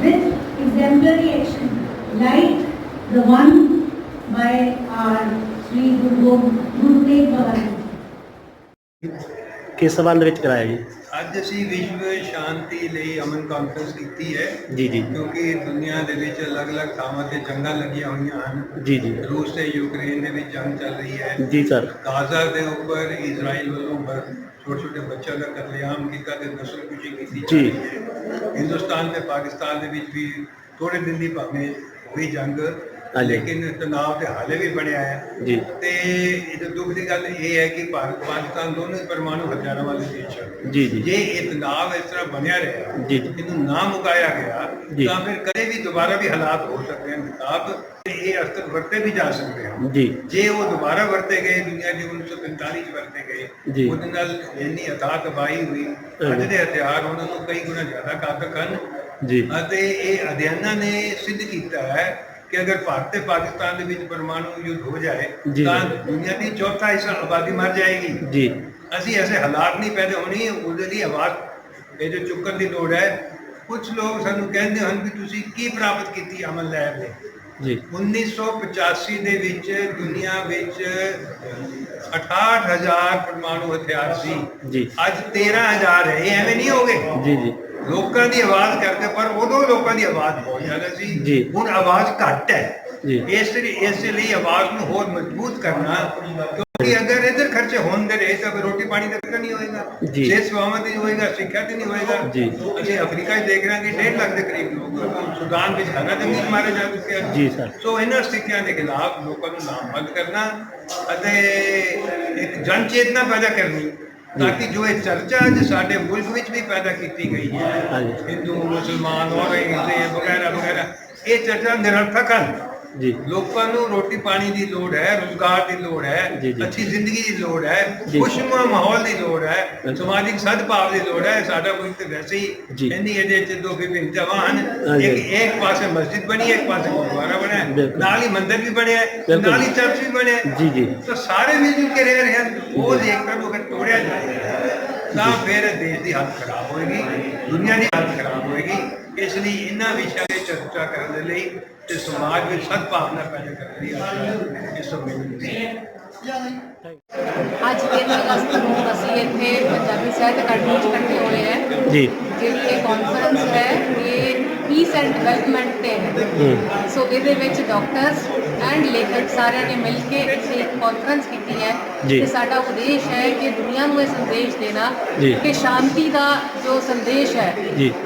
with exemplary action like the one by our Sri Guru Guru Tegh Bahadur. ਕਿਸ ਸੰਬੰਧ ਵਿੱਚ ਕਰਾਇਆ ਜੀ? ਅੱਜ ਅਸੀਂ ਵਿਸ਼ਵ ਸ਼ਾਂਤੀ ਲਈ ਅਮਨ ਕਾਨਫਰੰਸ ਕੀਤੀ ਹੈ। ਜੀ ਜੀ। ਕਿਉਂਕਿ ਦੁਨੀਆ ਦੇ ਵਿੱਚ ਅਲੱਗ-ਅਲੱਗ ਥਾਵਾਂ ਤੇ ਜੰਗਾਂ ਲੱਗੀਆਂ ਹੋਈਆਂ ਹਨ। ਜੀ ਜੀ। ਰੂਸ ਤੇ ਯੂਕਰੇਨ ਦੇ ਵਿੱਚ ਜੰਗ ਚੱਲ ਰਹੀ ਹੈ। ਜੀ ਸਰ। ਗਾਜ਼ਾ ਦੇ ਉੱਪਰ ਇਜ਼ਰਾਈਲ ਵੱਲੋਂ ਛੋਟੇ ਛੋਟੇ ਬੱਚਿਆਂ ਦਾ ਕਤਲੇਆਮ ਕੀਤਾ ਤੇ ਨਸਲਕੁਸ਼ੀ ਕੀਤੀ ਜਾ ਜੀ। ਰਹੀ ਹੈ। ਹਿੰਦੁਸਤਾਨ ਤੇ ਪਾਕਿਸਤਾਨ ਦੇ ਵਿੱਚ ਵੀ ਥੋੜੇ ਦਿਨ ਦੀ ਭਾਵੇਂ ਹੋਈ ਜੰਗ। ਲੇਕਿਨ ਤਣਾਅ ਤੇ ਹਾਲੇ ਵੀ ਬਣਿਆ ਹੈ ਜੀ। ਤੇ ਇਹ ਦੁੱਖ ਦੀ ਗੱਲ ਇਹ ਹੈ ਕਿ ਭਾਰਤ ਪਾਕਿਸਤਾਨ ਦੋਨੋਂ ਪਰਮਾਣੂ ਹਥਿਆਰਾਂ ਵਾਲੇ ਦੇਸ਼ ਹਨ ਜੀ ਜੀ। ਜੇ ਇਹ ਤਣਾਅ ਇਸ ਤਰ੍ਹਾਂ ਬਣਿਆ ਰਿਹਾ ਜੀ। ਇਹਨੂੰ ਨਾ ਮੁਕਾਇਆ ਗਿਆ। ਤਾਂ ਫਿਰ ਕਦੇ ਵੀ ਦੁਬਾਰਾ ਵੀ ਹਾਲਾਤ ਹੋ ਸਕਦੇ ਹਨ। ਖਿਤਾਬ ਤੇ ਇਹ ਅਸਤਰ ਵਰਤੇ ਵੀ ਜਾ ਸਕਦੇ ਹਨ। ਜੀ। ਜੇ ਉਹ ਦੁਬਾਰਾ ਵਰਤੇ ਗਏ ਦੁਨੀਆ ਦੇ 1945 ਚ ਵਰਤੇ ਗਏ। ਉਹਦੇ ਨਾਲ ਇੰਨੀ ਅਥਾਹ ਤਬਾਹੀ ਹੋਈ ਅੱਜ ਦੇ ਹਥਿਆਰ ਉਹਨਾਂ ਨੂੰ ਕਈ ਗੁਣਾ ਜ਼ਿਆਦਾ ਘਾਤਕ ਹਨ। ਜੀ। ਅਤੇ ਇਹ ਅਧਿਐਨਾਂ ਨੇ ਸਿੱਧ ਕੀਤਾ ਹੈ ਕਿ ਅਗਰ ਭਾਰਤ ਤੇ ਪਾਕਿਸਤਾਨ ਦੇ ਵਿੱਚ ਪਰਮਾਣੂ ਯੁੱਧ ਹੋ ਜਾਏ। ਤਾਂ ਦੁਨੀਆ ਦੀ ਚੌਥਾ ਹਿੱਸਾ ਆਬਾਦੀ ਮਰ ਜਾਏਗੀ। ਜੀ। ਅਸੀਂ ਐਸੇ ਹਾਲਾਤ ਨਹੀਂ ਪੈਦਾ ਹੋਣੀ ਉਹਦੇ ਲਈ ਆਵਾਜ਼ ਇਹ ਜੋ ਚੁੱਕਣ ਦੀ ਲੋੜ ਹੈ ਕੁਝ ਲੋਕ ਸਾਨੂੰ ਕਹਿੰਦੇ ਹਨ ਕਿ ਤੁਸੀਂ ਕੀ ਪ੍ਰਾਪਤ ਕੀਤੀ ਅਮਨ ਲੈਬ ਨੇ? ਜੀ। 1985 ਦੇ ਵਿੱਚ ਦੁਨੀਆ ਵਿੱਚ 68000 ਪਰਮਾਣੂ ਹਥਿਆਰ ਸੀ। ਜੀ। ਅੱਜ 13000 ਹੈ ਇਹ ਐਵੇਂ ਨਹੀਂ ਹੋ ਗਏ ਜੀ ਜੀ। ਲੋਕਾਂ ਦੀ ਆਵਾਜ਼ ਕਰਕੇ ਪਰ ਉਦੋਂ ਲੋਕਾਂ ਦੀ ਆਵਾਜ਼ ਬਹੁਤ ਜ਼ਿਆਦਾ ਸੀ। ਹੁਣ ਆਵਾਜ਼ ਘੱਟ ਹੈ। ਇਸ ਲਈ ਇਸ ਲਈ ਆਵਾਜ਼ ਨੂੰ ਹੋਰ ਮਜ਼ਬੂਤ ਕਰਨਾ ਕਿਉਂਕਿ ਅਗਰ ਇਧਰ ਖਰਚੇ ਹੁੰਦੇ ਰਹੇ ਤਾਂ ਰੋਟੀ ਪਾਣੀ ਫਿਕਰ ਨਹੀਂ ਹੋਏਗਾ। ਸਿਹਤ ਸਵਾਮਤ ਨਹੀਂ ਹੋਏਗਾ ਸਿੱਖਿਆ ਤੇ ਨਹੀਂ ਹੋਏਗਾ। ਅਸੀਂ ਅਫਰੀਕਾ 'ਚ ਦੇਖ ਰਹੇ ਕਿ 1.5 ਲੱਖ ਦੇ ਕਰੀਬ ਲੋਕ ਸੁਦਾਨ ਵਿੱਚ ਹਰਾ ਜੰਗਲ ਮਾਰੇ ਜਾ ਚੁੱਕੇ ਹਨ ਜੀ ਸਰ ਸੋ ਇਹਨਾਂ ਸਥਿਤੀਆਂ ਦੇ ਖਿਲਾਫ ਲੋਕਾਂ ਨੂੰ ਲਾਮਬੰਦ ਕਰਨਾ ਅਤੇ ਇੱਕ ਜਨ ਚੇਤਨਾ ਪੈਦਾ ਕਰਨੀ ਤਾਂ ਕਿ ਜੋ ਇਹ ਚਰਚਾ ਅੱਜ ਸਾਡੇ ਮੁਲਕ ਵਿੱਚ ਵੀ ਪੈਦਾ ਕੀਤੀ ਗਈ ਹੈ ਹਿੰਦੂ ਮੁਸਲਮਾਨ ਔਰ ਹਿੰਦੇ ਵਗੈਰਾ ਵਗੈਰਾ ਇਹ ਚਰਚਾ ਨਿਰਰਥਕ ਹਨ। ਜੀ ਲੋਕਾਂ ਨੂੰ ਰੋਟੀ ਪਾਣੀ ਦੀ ਲੋੜ ਹੈ ਰੋਜ਼ਗਾਰ ਦੀ ਲੋੜ ਹੈ। ਅੱਛੀ ਜ਼ਿੰਦਗੀ ਦੀ ਲੋੜ ਹੈ। ਖੁਸ਼ਮਾ ਮਾਹੌਲ ਦੀ ਲੋੜ ਹੈ। ਸਮਾਜਿਕ ਸਦਭਾਵ ਦੀ ਲੋੜ ਹੈ ਸਾਡਾ ਮੁਲਕ ਤੇ ਵੈਸੇ। ਹੀ ਇੰਨੀ ਇਹਦੇ ਚ ਦੋ ਵਿਭਿੰਨ ਜਵਾਨ ਹਾਂਜੀ। ਇੱਕ ਇੱਕ ਪਾਸੇ ਮਸਜਿਦ ਬਣੀ ਹੈ ਇੱਕ ਪਾਸੇ ਗੁਰਦੁਆਰਾ ਬਣਿਆ। ਨਾਲ ਹੀ ਮੰਦਿਰ ਵੀ ਬਣਿਆ ਹੈ। ਨਾਲ ਹੀ ਚਰਚ ਵੀ ਬਣਿਆ ਹੈ ਜੀ ਜੀ ਤਾਂ ਸਾਰੇ ਮਿਲ ਜੁਲ ਕੇ ਰਹਿ ਰਹੇ ਹਨ ਉਹ ਏਕਤਾ ਨੂੰ ਅਗਰ ਤੋੜਿਆ ਜਾਏਗਾ ਤਾਂ ਫਿਰ ਦੇਸ਼ ਦੀ ਹਾਲਤ ਖਰਾਬ ਹੋਏਗੀ ਦੁਨੀਆ ਦੀ ਹਾਲਤ ਖਰਾਬ ਹੋਏਗੀ ਇਸ ਲਈ ਇਹਨਾਂ ਵਿਸ਼ਿਆਂ ਤੇ ਚਰਚਾ ਕਰਨ ਦੇ ਲਈ ਤੇ ਸਮਾਜ ਵਿੱਚ ਸਦਭਾਵਨਾ ਪੈਦਾ ਲਈ ਅੱਜ ਇਸ ਅੱਜ 3 ਅਗਸਤ ਨੂੰ ਅਸੀਂ ਇੱਥੇ ਪੰਜਾਬੀ ਸਾਹਿਤ ਅਕੈਡਮੀ 'ਚ ਇਕੱਠੇ ਹੋਏ ਹੈ। ਜੀ। ਜਿਹੜੀ ਇਹ ਕਾਨਫਰੰਸ ਹੈ ਇਹ ਪੀਸ ਐਂਡ ਡਿਵੈਲਪਮੈਂਟ ਤੇ ਹੈ। ਹੂੰ। ਸੋ ਇਹਦੇ ਵਿੱਚ ਡਾਕਟਰਸ ਐਂਡ ਲੇਖਕ ਸਾਰਿਆਂ ਨੇ ਮਿਲ ਕੇ ਇੱਥੇ ਇੱਕ ਕਾਨਫਰੰਸ ਕੀਤੀ ਹੈ। ਤੇ ਸਾਡਾ ਉਦੇਸ਼ ਹੈ ਕਿ ਦੁਨੀਆ ਨੂੰ ਇਹ ਸੰਦੇਸ਼ ਦੇਣਾ। ਕਿ ਸ਼ਾਂਤੀ ਦਾ ਜੋ ਸੰਦੇਸ਼ ਹੈ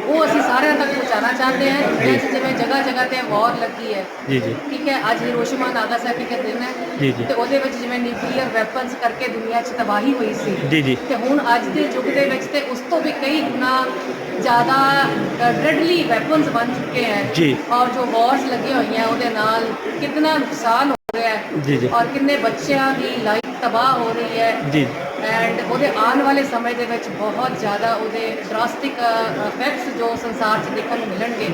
ਉਹ ਅਸੀਂ ਸਾਰਿਆਂ ਤੱਕ ਪਹੁੰਚਾਉਣਾ ਚਾਹੁੰਦੇ ਹਾਂ। ਜਿਵੇਂ ਜਗ੍ਹਾ ਜਗ੍ਹਾ ਤੇ ਵਾਰ ਲੱਗੀ ਹੈ ਠੀਕ ਹੈ ਅੱਜ ਹਿਰੋਸ਼ੀਮਾ ਨਾਗਾਸਾਕੀ ਦਾ ਦਿਨ ਹੈ। ਤੇ ਉਹਦੇ ਵਿੱਚ ਜਿਵੇਂ ਨਿਊਕਲੀਅਰ ਵੈਪਨਸ ਕਰਕੇ ਦੁਨੀਆ 'ਚ ਤਬਾਹੀ ਹੋਈ ਸੀ ਤੇ ਹੁਣ ਅੱਜ ਦੇ ਯੁੱਗ ਦੇ ਵਿੱਚ ਤੇ ਉਸ ਤੋਂ ਵੀ ਕਈ ਗੁਣਾ ਜ਼ਿਆਦਾ ਡ੍ਰੈਡਲੀ ਵੈਪਨਸ ਬਣ ਚੁੱਕੇ ਹੈ ਜੀ। ਔਰ ਜੋ ਵਾਰਸ ਲੱਗੀਆਂ ਹੋਈਆਂ ਉਹਦੇ ਨਾਲ ਕਿੰਨਾ ਨੁਕਸਾਨ ਹੋ ਰਿਹਾ ਹੈ ਜੀ, ਜੀ। ਔਰ ਕਿੰਨੇ ਬੱਚਿਆਂ ਦੀ ਲਾਈਫ ਤਬਾਹ ਹੋ ਰਹੀ ਹੈ ਜੀ ਐਂਡ ਉਹਦੇ ਆਉਣ ਵਾਲੇ ਸਮੇਂ ਦੇ ਵਿੱਚ ਬਹੁਤ ਜ਼ਿਆਦਾ ਉਹਦੇ ਡਰਾਸਟਿਕ ਇਫੈਕਟਸ ਜੋ ਸੰਸਾਰ 'ਚ ਦੇਖਣ ਨੂੰ ਮਿਲਣਗੇ।